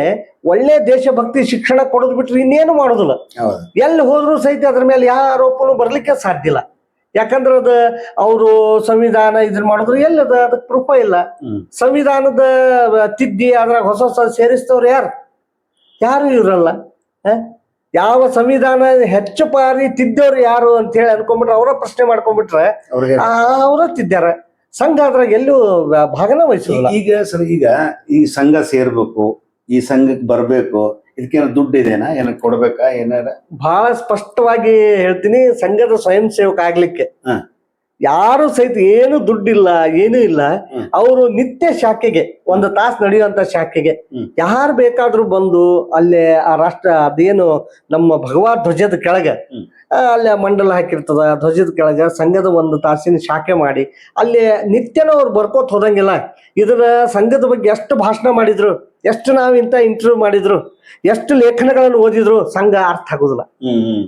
ಒಳ್ಳೆ ದೇಶಭಕ್ತಿ ಶಿಕ್ಷಣ ಕೊಡೋದು ಬಿಟ್ರೆ ಇನ್ನೇನು ಮಾಡೋದಿಲ್ಲ. ಎಲ್ಲಿ ಹೋದ್ರು ಸಹಿತ ಅದ್ರ ಮೇಲೆ ಯಾವ ಆರೋಪನೂ ಬರ್ಲಿಕ್ಕೆ ಸಾಧ್ಯ ಇಲ್ಲ. ಯಾಕಂದ್ರೆ ಅದ ಅವರು ಸಂವಿಧಾನ ಇದನ್ನ ಮಾಡಿದ್ರು ಎಲ್ಲದ ಅದಕ್ಕೆ ಪ್ರೂಫ ಇಲ್ಲ. ಸಂವಿಧಾನದ ತಿದ್ದಿ ಅದ್ರಾಗ ಹೊಸ ಹೊಸ ಸೇರಿಸ್ತವ್ರು ಯಾರು? ಯಾರು ಇರಲ್ಲ ಯಾವ ಸಂವಿಧಾನ ಹೆಚ್ಚು ಬಾರಿ ತಿದ್ದವ್ರು ಯಾರು ಅಂತ ಹೇಳಿ ಅನ್ಕೊಂಡ್ಬಿಟ್ರೆ ಅವರ ಪ್ರಶ್ನೆ ಮಾಡ್ಕೊಂಡ್ಬಿಟ್ರೆ ಅವರ ತಿದ್ದಾರ ಸಂಘ ಅದ್ರಾಗ ಎಲ್ಲೂ ಭಾಗನ ವಹಿಸೋದಿಲ್ಲ. ಈಗ ಸರ್ ಈಗ ಈ ಸಂಘ ಸೇರ್ಬೇಕು ಈ ಸಂಘಕ್ಕೆ ಬರ್ಬೇಕು ಇದಕ್ಕೇನ ದುಡ್ಡು ಇದೇನಾ? ಏನ ಕೊಡ್ಬೇಕಾ? ಏನಾರ? ಬಹಳ ಸ್ಪಷ್ಟವಾಗಿ ಹೇಳ್ತೀನಿ ಸಂಘದ ಸ್ವಯಂ ಸೇವಕ ಆಗ್ಲಿಕ್ಕೆ. ಹ. ಯಾರು ಸಹಿತ ಏನು ದುಡ್ಡಿಲ್ಲ ಏನು ಇಲ್ಲ. ಅವರು ನಿತ್ಯ ಶಾಖೆಗೆ ಒಂದು ತಾಸು ನಡೆಯುವಂತ ಶಾಖೆಗೆ. ಯಾರು ಬೇಕಾದ್ರೂ ಬಂದು ಅಲ್ಲೇ ಆ ರಾಷ್ಟ್ರ ಅದೇನು ನಮ್ಮ ಭಗವಾನ್ ಧ್ವಜದ ಕೆಳಗೆ ಅಲ್ಲಿ ಆ, ಅಲ್ಲೇ ಮಂಡಲ ಹಾಕಿರ್ತದ ಧ್ವಜದ ಕೆಳಗೆ ಸಂಘದ ಒಂದು ತಾಸಿನ ಶಾಖೆ ಮಾಡಿ ಅಲ್ಲಿ ನಿತ್ಯನೂ ಅವ್ರು ಬರ್ಕೋತ ಹೋದಂಗಿಲ್ಲ. ಇದರ ಸಂಘದ ಬಗ್ಗೆ ಎಷ್ಟು ಭಾಷಣ ಮಾಡಿದ್ರು? ಎಷ್ಟು ನಾವು ಇಂಥ ಇಂಟರ್ವ್ಯೂ ಮಾಡಿದ್ರು ಎಷ್ಟು ಲೇಖನಗಳನ್ನು ಓದಿದ್ರು ಸಂಘ ಅರ್ಥ ಆಗೋದಿಲ್ಲ.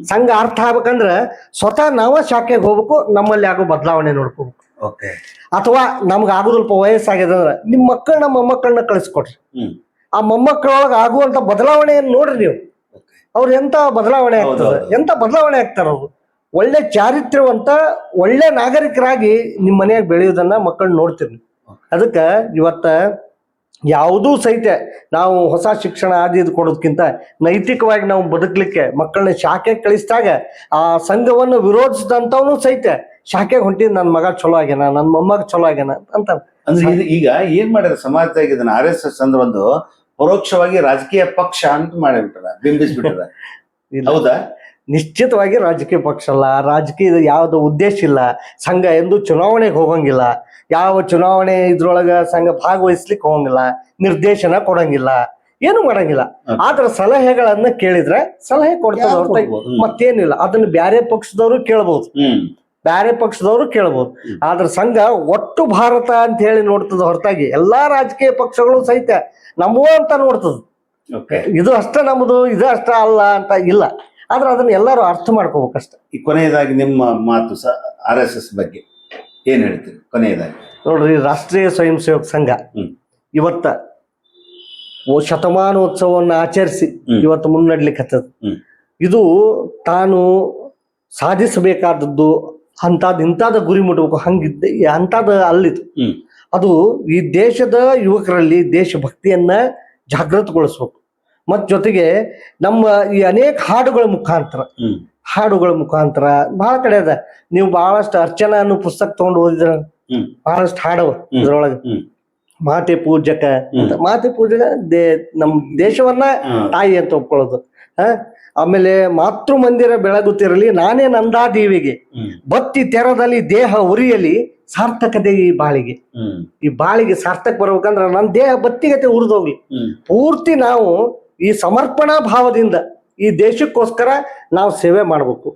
ಸಂಘ ಅರ್ಥ ಆಗ್ಬೇಕಂದ್ರ ಸ್ವತಃ ನಾವ ಶಾಖೆಗೆ ಹೋಗ್ಬೇಕು ನಮ್ಮಲ್ಲಿ ಆಗೋ ಬದಲಾವಣೆ ನೋಡ್ಕೋಬೇಕು. ಓಕೆ. ಅಥವಾ ನಮ್ಗೆ ಆಗುದಲ್ಪ ವಯಸ್ಸಾಗಿದೆ ಅಂದ್ರೆ ನಿಮ್ಮ ಮಕ್ಕಳನ್ನ ಮೊಮ್ಮಕ್ಕಳನ್ನ ಕಳಿಸ್ಕೊಡ್ರಿ ಆ ಮೊಮ್ಮಕ್ಕಳೊಳಗೆ ಆಗುವಂತ ಬದಲಾವಣೆಯನ್ನು ನೋಡ್ರಿ ನೀವು. ಅವ್ರು ಎಂತ ಬದಲಾವಣೆ ಆಗ್ತದ? ಆಗ್ತದೆ ಎಂತ ಬದಲಾವಣೆ ಆಗ್ತಾರ ಅವ್ರು? ಒಳ್ಳೆ ಚಾರಿತ್ರ್ಯವಂತ ಒಳ್ಳೆ ನಾಗರಿಕರಾಗಿ ನಿಮ್ಮ ಮನೆಯಾಗ ಬೆಳೆಯೋದನ್ನ ಮಕ್ಕಳು ನೋಡ್ತೀರಿ ಅದಕ್ಕ ಇವತ್ತ ಯಾವುದೂ ಸಹಿತ ನಾವು ಹೊಸ ಶಿಕ್ಷಣ ಆದಿ ಇದು ಕೊಡೋದಕ್ಕಿಂತ ನೈತಿಕವಾಗಿ ನಾವು ಬದುಕಲಿಕ್ಕೆ ಮಕ್ಕಳನ್ನ ಶಾಖೆ ಕಳಿಸಿದಾಗ ಆ ಸಂಘವನ್ನು ವಿರೋಧಿಸಿದಂಥವನು ಸಹಿತ ಶಾಖೆಗೆ ಹೊಂಟಿದ್ ನನ್ನ ಮಗ ಚಲೋ ಆಗ್ಯಾನ ನನ್ನ ಮೊಮ್ಮಗ ಚಲೋ ಆಗ್ಯಾನ ಅಂತ. ಅಂದ್ರೆ ಇದು ಈಗ ಏನ್ ಮಾಡ್ಯಾರ ಸಮಾಜದಾಗ ಇದನ್ನ ಆರ್ ಎಸ್ ಎಸ್ ಅಂದ್ರೆ ಒಂದು ಪರೋಕ್ಷವಾಗಿ ರಾಜಕೀಯ ಪಕ್ಷ ಅಂತ ಮಾಡಿಬಿಟ್ಟಾರ ಬಿಂಬಿಸ್ಬಿಟ್ಟಾರ ಇಲ್ಲ. ಹೌದಾ? ನಿಶ್ಚಿತವಾಗಿ ರಾಜಕೀಯ ಪಕ್ಷ ಅಲ್ಲ. ರಾಜಕೀಯದ ಯಾವ್ದು ಉದ್ದೇಶ ಇಲ್ಲ. ಸಂಘ ಎಂದು ಚುನಾವಣೆಗೆ ಹೋಗಂಗಿಲ್ಲ. ಯಾವ ಚುನಾವಣೆ ಇದ್ರೊಳಗ ಸಂಘ ಭಾಗವಹಿಸ್ಲಿಕ್ಕೆ ಹೋಗಂಗಿಲ್ಲ. ನಿರ್ದೇಶನ ಕೊಡಂಗಿಲ್ಲ. ಏನು ಮಾಡಂಗಿಲ್ಲ. ಆದ್ರ ಸಲಹೆಗಳನ್ನ ಕೇಳಿದ್ರೆ ಸಲಹೆ ಕೊಡ್ತದ ಹೊರತಾಗಿ. ಮತ್ತೇನಿಲ್ಲ. ಅದನ್ನ ಬ್ಯಾರೆ ಪಕ್ಷದವರು ಕೇಳಬಹುದು ಬ್ಯಾರೆ ಪಕ್ಷದವರು ಕೇಳಬಹುದು. ಆದ್ರ ಸಂಘ ಒಟ್ಟು ಭಾರತ ಅಂತ ಹೇಳಿ ನೋಡ್ತದ ಹೊರತಾಗಿ. ಎಲ್ಲಾ ರಾಜಕೀಯ ಪಕ್ಷಗಳು ಸಹಿತ ನಮ್ಮವು ಅಂತ ನೋಡ್ತದ. ಇದು ಅಷ್ಟ ನಮ್ಮದು ಇದು ಅಷ್ಟ ಅಲ್ಲ ಅಂತ ಇಲ್ಲ. ಆದ್ರೆ ಅದನ್ನ ಎಲ್ಲರೂ ಅರ್ಥ ಮಾಡ್ಕೋಬೇಕಷ್ಟೆ. ಈ ಕೊನೆಯದಾಗಿ ನಿಮ್ಮ ಮಾತು ಸಹ ಆರ್ ಎಸ್ ಎಸ್ ಬಗ್ಗೆ ಏನ್ ಹೇಳ್ತೀರಿ? ಕೊನೆಯದಾಗಿ. ನೋಡ್ರಿ ರಾಷ್ಟ್ರೀಯ ಸ್ವಯಂ ಸೇವಕ ಸಂಘ. ಇವತ್ತ ಶತಮಾನೋತ್ಸವವನ್ನ ಆಚರಿಸಿ ಇವತ್ತು ಮುನ್ನಡ್ಲಿಕ್ಕೆ ಇದು ತಾನು ಸಾಧಿಸಬೇಕಾದದ್ದು ಅಂಥದ್ದು ಇಂಥದ ಗುರಿ ಮುಟ್ಬೇಕು ಹಂಗಿದ್ದ ಅಂಥದ್ದು ಅಲ್ಲಿದ್ದು ಅದು ಈ ದೇಶದ ಯುವಕರಲ್ಲಿ ದೇಶಭಕ್ತಿಯನ್ನ ಜಾಗೃತಗೊಳಿಸ್ಬೇಕು. ಮತ್ ಜೊತೆಗೆ ನಮ್ಮ ಈ ಅನೇಕ ಹಾಡುಗಳ ಮುಖಾಂತರ ಹಾಡುಗಳ ಮುಖಾಂತರ ಬಹಳ ಕಡೆ ಅದ. ನೀವು ಬಹಳಷ್ಟು ಅರ್ಚನಾ ಅನ್ನೋ ಪುಸ್ತಕ ತಗೊಂಡು ಓದಿದ್ರ. ಬಹಳಷ್ಟು ಹಾಡವ. ಇದ್ರೊಳಗೆ. ಮಾತೆ ಪೂಜಕ ಮಾತೆ ಪೂಜಕ ದೇ ನಮ್ ದೇಶವನ್ನ ತಾಯಿ ಅಂತ ಒಪ್ಕೊಳ್ಳೋದು. ಹ? ಆಮೇಲೆ ಮಾತೃ ಮಂದಿರ ಬೆಳಗುತ್ತಿರಲಿ ನಾನೇ ನಂದಾ ದೇವಿಗೆ ಬತ್ತಿ ತೆರದಲ್ಲಿ ದೇಹ ಉರಿಯಲಿ ಸಾರ್ಥಕತೆ ಈ ಬಾಳಿಗೆ. ಈ ಬಾಳಿಗೆ ಸಾರ್ಥಕ ಬರ್ಬೇಕಂದ್ರ ನನ್ನ ದೇಹ ಬತ್ತಿಗತೆ ಉರಿದೋಗ್ಲಿ. ಪೂರ್ತಿ ನಾವು ಈ ಸಮರ್ಪಣಾ ಭಾವದಿಂದ ಈ ದೇಶಕ್ಕೋಸ್ಕರ ನಾವು ಸೇವೆ ಮಾಡಬೇಕು.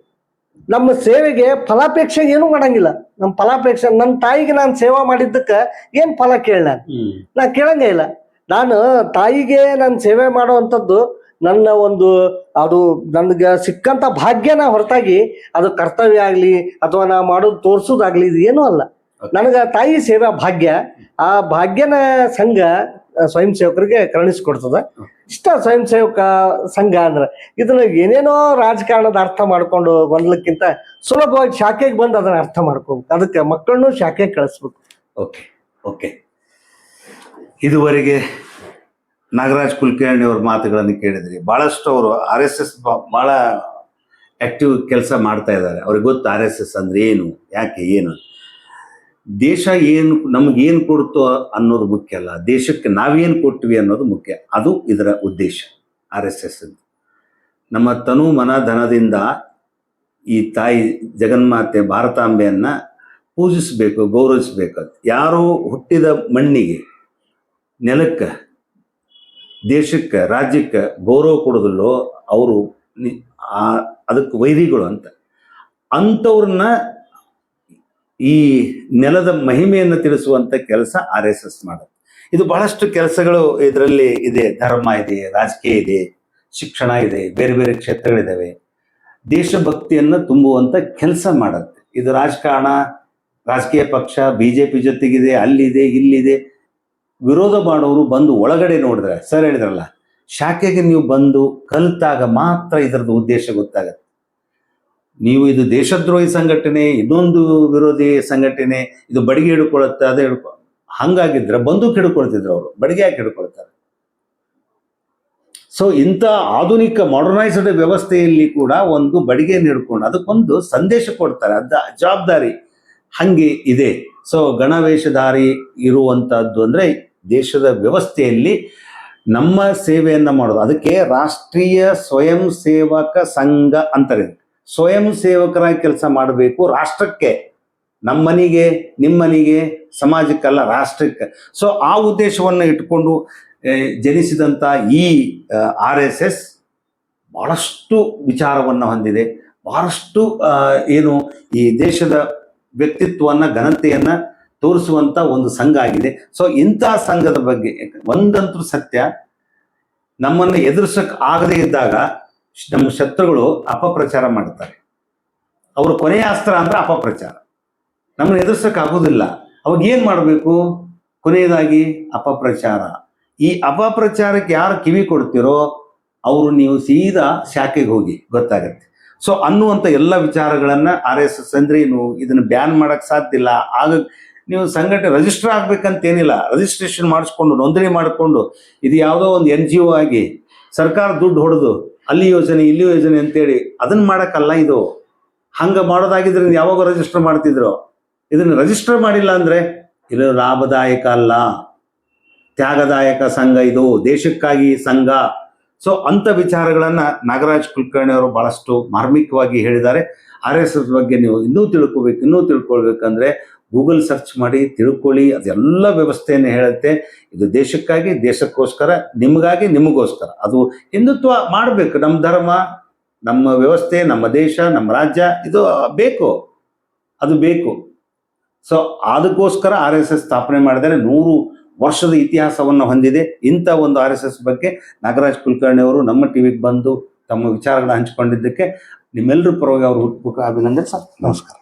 ನಮ್ಮ ಸೇವೆಗೆ ಫಲಾಪೇಕ್ಷೆ ಏನು ಮಾಡಂಗಿಲ್ಲ. ನಮ್ಮ ಫಲಾಪೇಕ್ಷೆ ನನ್ನ ತಾಯಿಗೆ ನಾನು ಸೇವಾ ಮಾಡಿದ್ದಕ್ಕೆ ಏನು ಫಲ ಕೇಳ ನಾನು? ನಾ ಕೇಳಂಗೇ ಇಲ್ಲ. ನಾನು ತಾಯಿಗೆ ನಾನು ಸೇವೆ ಮಾಡುವಂಥದ್ದು ನನ್ನ ಒಂದು ಅದು ನನ್ಗೆ ಸಿಕ್ಕಂತ ಭಾಗ್ಯನ ಹೊರತಾಗಿ ಅದು ಕರ್ತವ್ಯ ಆಗಲಿ ಅಥವಾ ನಾ ಮಾಡೋದು ತೋರ್ಸೋದಾಗ್ಲಿ ಇದು ಏನೂ ಅಲ್ಲ. ನನಗೆ ತಾಯಿ ಸೇವಾ ಭಾಗ್ಯ. ಆ ಭಾಗ್ಯನ ಸಂಘ ಸ್ವಯಂ ಸೇವಕರಿಗೆ ಕರುಣಿಸ್ಕೊಡ್ತದ. ಇಷ್ಟ ಸ್ವಯಂ ಸೇವಕ ಸಂಘ ಅಂದ್ರೆ ಇದನ್ನ ಏನೇನೋ ರಾಜಕಾರಣದ ಅರ್ಥ ಮಾಡ್ಕೊಂಡು ಬಂದ್ಲಕ್ಕಿಂತ ಸುಲಭವಾಗಿ ಶಾಖೆಗೆ ಬಂದು ಅದನ್ನ ಅರ್ಥ ಮಾಡ್ಕೋಬೇಕು. ಅದಕ್ಕೆ ಮಕ್ಕಳನ್ನು ಶಾಖೆಗೆ ಕಳಿಸ್ಬೇಕು. Okay okay. ಇದುವರೆಗೆ ನಾಗರಾಜ್ ಕುಲಕರ್ಣಿ ಅವ್ರ ಮಾತುಗಳನ್ನು ಕೇಳಿದ್ರಿ. ಭಾಳಷ್ಟು ಅವರು ಆರ್ ಎಸ್ ಎಸ್ ಬಹಳ ಆಕ್ಟಿವ್ ಕೆಲಸ ಮಾಡ್ತಾ ಇದ್ದಾರೆ. ಅವ್ರಿಗೆ ಗೊತ್ತು ಆರ್ ಎಸ್ ಎಸ್ ಅಂದ್ರೆ ಏನು ಯಾಕೆ ಏನು ದೇಶ ಏನು, ನಮ್ಗೆ ಏನು ಕೊಡುತ್ತೋ ಅನ್ನೋದು ಮುಖ್ಯ ಅಲ್ಲ. ದೇಶಕ್ಕೆ ನಾವೇನು ಕೊಟ್ವಿ ಅನ್ನೋದು ಮುಖ್ಯ. ಅದು ಇದರ ಉದ್ದೇಶ, ಆರ್ ಎಸ್ ಎಸ್ ನಮ್ಮ ತನು ಮನ ಧನದಿಂದ ಈ ತಾಯಿ ಜಗನ್ಮಾತೆ ಭಾರತಾಂಬೆಯನ್ನು ಪೂಜಿಸಬೇಕು, ಗೌರವಿಸಬೇಕು. ಯಾರು ಹುಟ್ಟಿದ ಮಣ್ಣಿಗೆ, ನೆಲಕ್ಕೆ, ದೇಶಕ್ಕೆ, ರಾಜ್ಯಕ್ಕೆ ಗೌರವ ಕೊಡೋದಿಲ್ಲೋ ಅವರು ಅದಕ್ಕೆ ವೈರಿಗಳು ಅಂತ. ಅಂಥವ್ರನ್ನ ಈ ನೆಲದ ಮಹಿಮೆಯನ್ನು ತಿಳಿಸುವಂತ ಕೆಲಸ ಆರ್ ಎಸ್ ಎಸ್ ಮಾಡುತ್ತೆ. ಇದು ಬಹಳಷ್ಟು ಕೆಲಸಗಳು ಇದರಲ್ಲಿ ಇದೆ. ಧರ್ಮ ಇದೆ, ರಾಜಕೀಯ ಇದೆ, ಶಿಕ್ಷಣ ಇದೆ, ಬೇರೆ ಬೇರೆ ಕ್ಷೇತ್ರಗಳಿದ್ದಾವೆ ದೇಶಭಕ್ತಿಯನ್ನು ತುಂಬುವಂತ ಕೆಲಸ ಮಾಡುತ್ತೆ. ಇದು ರಾಜಕಾರಣ, ರಾಜಕೀಯ ಪಕ್ಷ, ಬಿ ಜೆ ಪಿ ಜೊತೆಗಿದೆ, ಅಲ್ಲಿದೆ, ಇಲ್ಲಿದೆ. ವಿರೋಧ ಮಾಡೋರು ಬಂದು ಒಳಗಡೆ ನೋಡಿದ್ರೆ, ಸರ್ ಹೇಳಿದ್ರಲ್ಲ, ಶಾಖೆಗೆ ನೀವು ಬಂದು ಕಲ್ತಾಗ ಮಾತ್ರ ಇದರದ್ದು ಉದ್ದೇಶ ಗೊತ್ತಾಗತ್ತೆ. ನೀವು ಇದು ದೇಶದ್ರೋಹಿ ಸಂಘಟನೆ, ಇನ್ನೊಂದು ವಿರೋಧಿ ಸಂಘಟನೆ, ಇದು ಬಡಿಗೆ ಹಿಡ್ಕೊಳತ್ತೆ, ಅದೇ ಹಿಡ್ಕೊ, ಹಂಗಾಗಿದ್ರೆ ಬಂದೂಕ್ ಹಿಡ್ಕೊಳ್ತಿದ್ರು ಅವರು, ಬಡಿಗೆ ಯಾಕೆ ಹಿಡ್ಕೊಳ್ತಾರೆ? ಸೊ ಇಂಥ ಆಧುನಿಕ ಮಾಡರ್ನೈಸ್ಡ್ ವ್ಯವಸ್ಥೆಯಲ್ಲಿ ಕೂಡ ಒಂದು ಬಡಿಗೆಯನ್ನು ಹಿಡ್ಕೊಂಡು ಅದಕ್ಕೊಂದು ಸಂದೇಶ ಕೊಡ್ತಾರೆ, ಅದ ಜವಾಬ್ದಾರಿ ಹಂಗೆ ಇದೆ. ಸೊ ಗಣವೇಷಧಾರಿ ಇರುವಂತಹದ್ದು ಅಂದ್ರೆ ದೇಶದ ವ್ಯವಸ್ಥೆಯಲ್ಲಿ ನಮ್ಮ ಸೇವೆಯನ್ನ ಮಾಡೋದು, ಅದಕ್ಕೆ ರಾಷ್ಟ್ರೀಯ ಸ್ವಯಂ ಸೇವಕ ಸಂಘ ಅಂತಾರೆ. ಸ್ವಯಂ ಸೇವಕರಾಗಿ ಕೆಲಸ ಮಾಡಬೇಕು ರಾಷ್ಟ್ರಕ್ಕೆ, ನಮ್ಮನಿಗೆ, ನಿಮ್ಮನಿಗೆ, ಸಮಾಜಕ್ಕಲ್ಲ, ರಾಷ್ಟ್ರಕ್ಕೆ. ಸೊ ಆ ಉದ್ದೇಶವನ್ನು ಇಟ್ಕೊಂಡು ಜನಿಸಿದಂಥ ಈ ಆರ್ ಎಸ್ ಎಸ್ ಭಾಳಷ್ಟು ವಿಚಾರವನ್ನು ಹೊಂದಿದೆ. ಬಹಳಷ್ಟು ಏನು ಈ ದೇಶದ ವ್ಯಕ್ತಿತ್ವವನ್ನು, ಘನತೆಯನ್ನು ತೋರಿಸುವಂಥ ಒಂದು ಸಂಘ ಆಗಿದೆ. ಸೊ ಇಂಥ ಸಂಘದ ಬಗ್ಗೆ, ಒಂದಂತೂ ಸತ್ಯ, ನಮ್ಮನ್ನು ಎದುರಿಸಕ್ಕೆ ಆಗದೇ ಇದ್ದಾಗ ನಮ್ಮ ಶತ್ರುಗಳು ಅಪಪ್ರಚಾರ ಮಾಡ್ತಾರೆ ಅವರು ಕೊನೆಯ ಅಸ್ತ್ರ ಅಂದ್ರೆ ಅಪಪ್ರಚಾರ. ನಮ್ಮನ್ನು ಎದುರಿಸೋಕ್ಕಾಗೋದಿಲ್ಲ ಅವಾಗ ಏನು ಮಾಡಬೇಕು? ಕೊನೆಯದಾಗಿ ಅಪಪ್ರಚಾರ. ಈ ಅಪಪ್ರಚಾರಕ್ಕೆ ಯಾರು ಕಿವಿ ಕೊಡ್ತೀರೋ ಅವರು ನೀವು ಸೀದಾ ಶಾಖೆಗೆ ಹೋಗಿ ಗೊತ್ತಾಗತ್ತೆ. ಸೊ ಅನ್ನುವಂಥ ಎಲ್ಲ ವಿಚಾರಗಳನ್ನ ಆರ್ ಎಸ್ ಎಸ್ ಅಂದ್ರೆ ಏನು? ಇದನ್ನು ಬ್ಯಾನ್ ಮಾಡಕ್ ಸಾಧ್ಯ ಇಲ್ಲ. ಆಗ ನೀವು ಸಂಘಟನೆ ರಿಜಿಸ್ಟರ್ ಆಗ್ಬೇಕಂತ ಏನಿಲ್ಲ ರಿಜಿಸ್ಟ್ರೇಷನ್ ಮಾಡಿಸ್ಕೊಂಡು, ನೋಂದಣಿ ಮಾಡಿಕೊಂಡು, ಇದು ಯಾವುದೋ ಒಂದು ಎನ್ ಜಿ ಒ ಆಗಿ ಸರ್ಕಾರ ದುಡ್ಡು ಹೊಡೆದು ಅಲ್ಲಿ ಯೋಜನೆ, ಇಲ್ಲಿ ಯೋಜನೆ ಅಂತೇಳಿ ಅದನ್ನ ಮಾಡೋಕ್ಕಲ್ಲ ಇದು. ಹಂಗ ಮಾಡೋದಾಗಿದ್ರೆ ಯಾವಾಗ ರಿಜಿಸ್ಟರ್ ಮಾಡ್ತಿದ್ರು. ಇದನ್ನ ರಿಜಿಸ್ಟರ್ ಮಾಡಿಲ್ಲ ಅಂದರೆ ಇದು ಲಾಭದಾಯಕ ಅಲ್ಲ. ತ್ಯಾಗದಾಯಕ ಸಂಘ ಇದು, ದೇಶಕ್ಕಾಗಿ ಸಂಘ. ಸೊ ಅಂತ ವಿಚಾರಗಳನ್ನು ನಾಗರಾಜ್ ಕುಲಕರ್ಣಿ ಅವರು ಬಹಳಷ್ಟು ಮಾರ್ಮಿಕವಾಗಿ ಹೇಳಿದ್ದಾರೆ. ಆರ್ ಎಸ್ ಬಗ್ಗೆ ನೀವು ಇನ್ನೂ ತಿಳ್ಕೊಬೇಕು, ಇನ್ನೂ ತಿಳ್ಕೊಳ್ಬೇಕಂದ್ರೆ ಗೂಗಲ್ ಸರ್ಚ್ ಮಾಡಿ ತಿಳ್ಕೊಳ್ಳಿ, ಅದೆಲ್ಲ ವ್ಯವಸ್ಥೆಯನ್ನು ಹೇಳುತ್ತೆ. ಇದು ದೇಶಕ್ಕಾಗಿ, ದೇಶಕ್ಕೋಸ್ಕರ, ನಿಮಗಾಗಿ, ನಿಮಗೋಸ್ಕರ. ಅದು ಹಿಂದುತ್ವ ಮಾಡಬೇಕು. ನಮ್ಮ ಧರ್ಮ, ನಮ್ಮ ವ್ಯವಸ್ಥೆ, ನಮ್ಮ ದೇಶ, ನಮ್ಮ ರಾಜ್ಯ, ಇದು ಬೇಕು. ಅದು ಬೇಕು. ಸೊ, ಅದಕ್ಕೋಸ್ಕರ ಆರ್ ಎಸ್ ಎಸ್ ಸ್ಥಾಪನೆ ಮಾಡಿದರೆ ನೂರು ವರ್ಷದ ಇತಿಹಾಸವನ್ನು ಹೊಂದಿದೆ. ಇಂಥ ಒಂದು ಆರ್ ಎಸ್ ಎಸ್ ಬಗ್ಗೆ ನಾಗರಾಜ್ ಕುಲಕರ್ಣಿ ಅವರು ನಮ್ಮ ಟಿವಿಗೆ ಬಂದು ತಮ್ಮ ವಿಚಾರಗಳನ್ನ ಹಂಚಿಕೊಂಡಿದ್ದಕ್ಕೆ ನಿಮ್ಮೆಲ್ಲರ ಪರವಾಗಿ ಅವರು ಹುಟ್ಟುಕ ಅಭಿನಂದನೆ ಸರ್. ನಮಸ್ಕಾರ.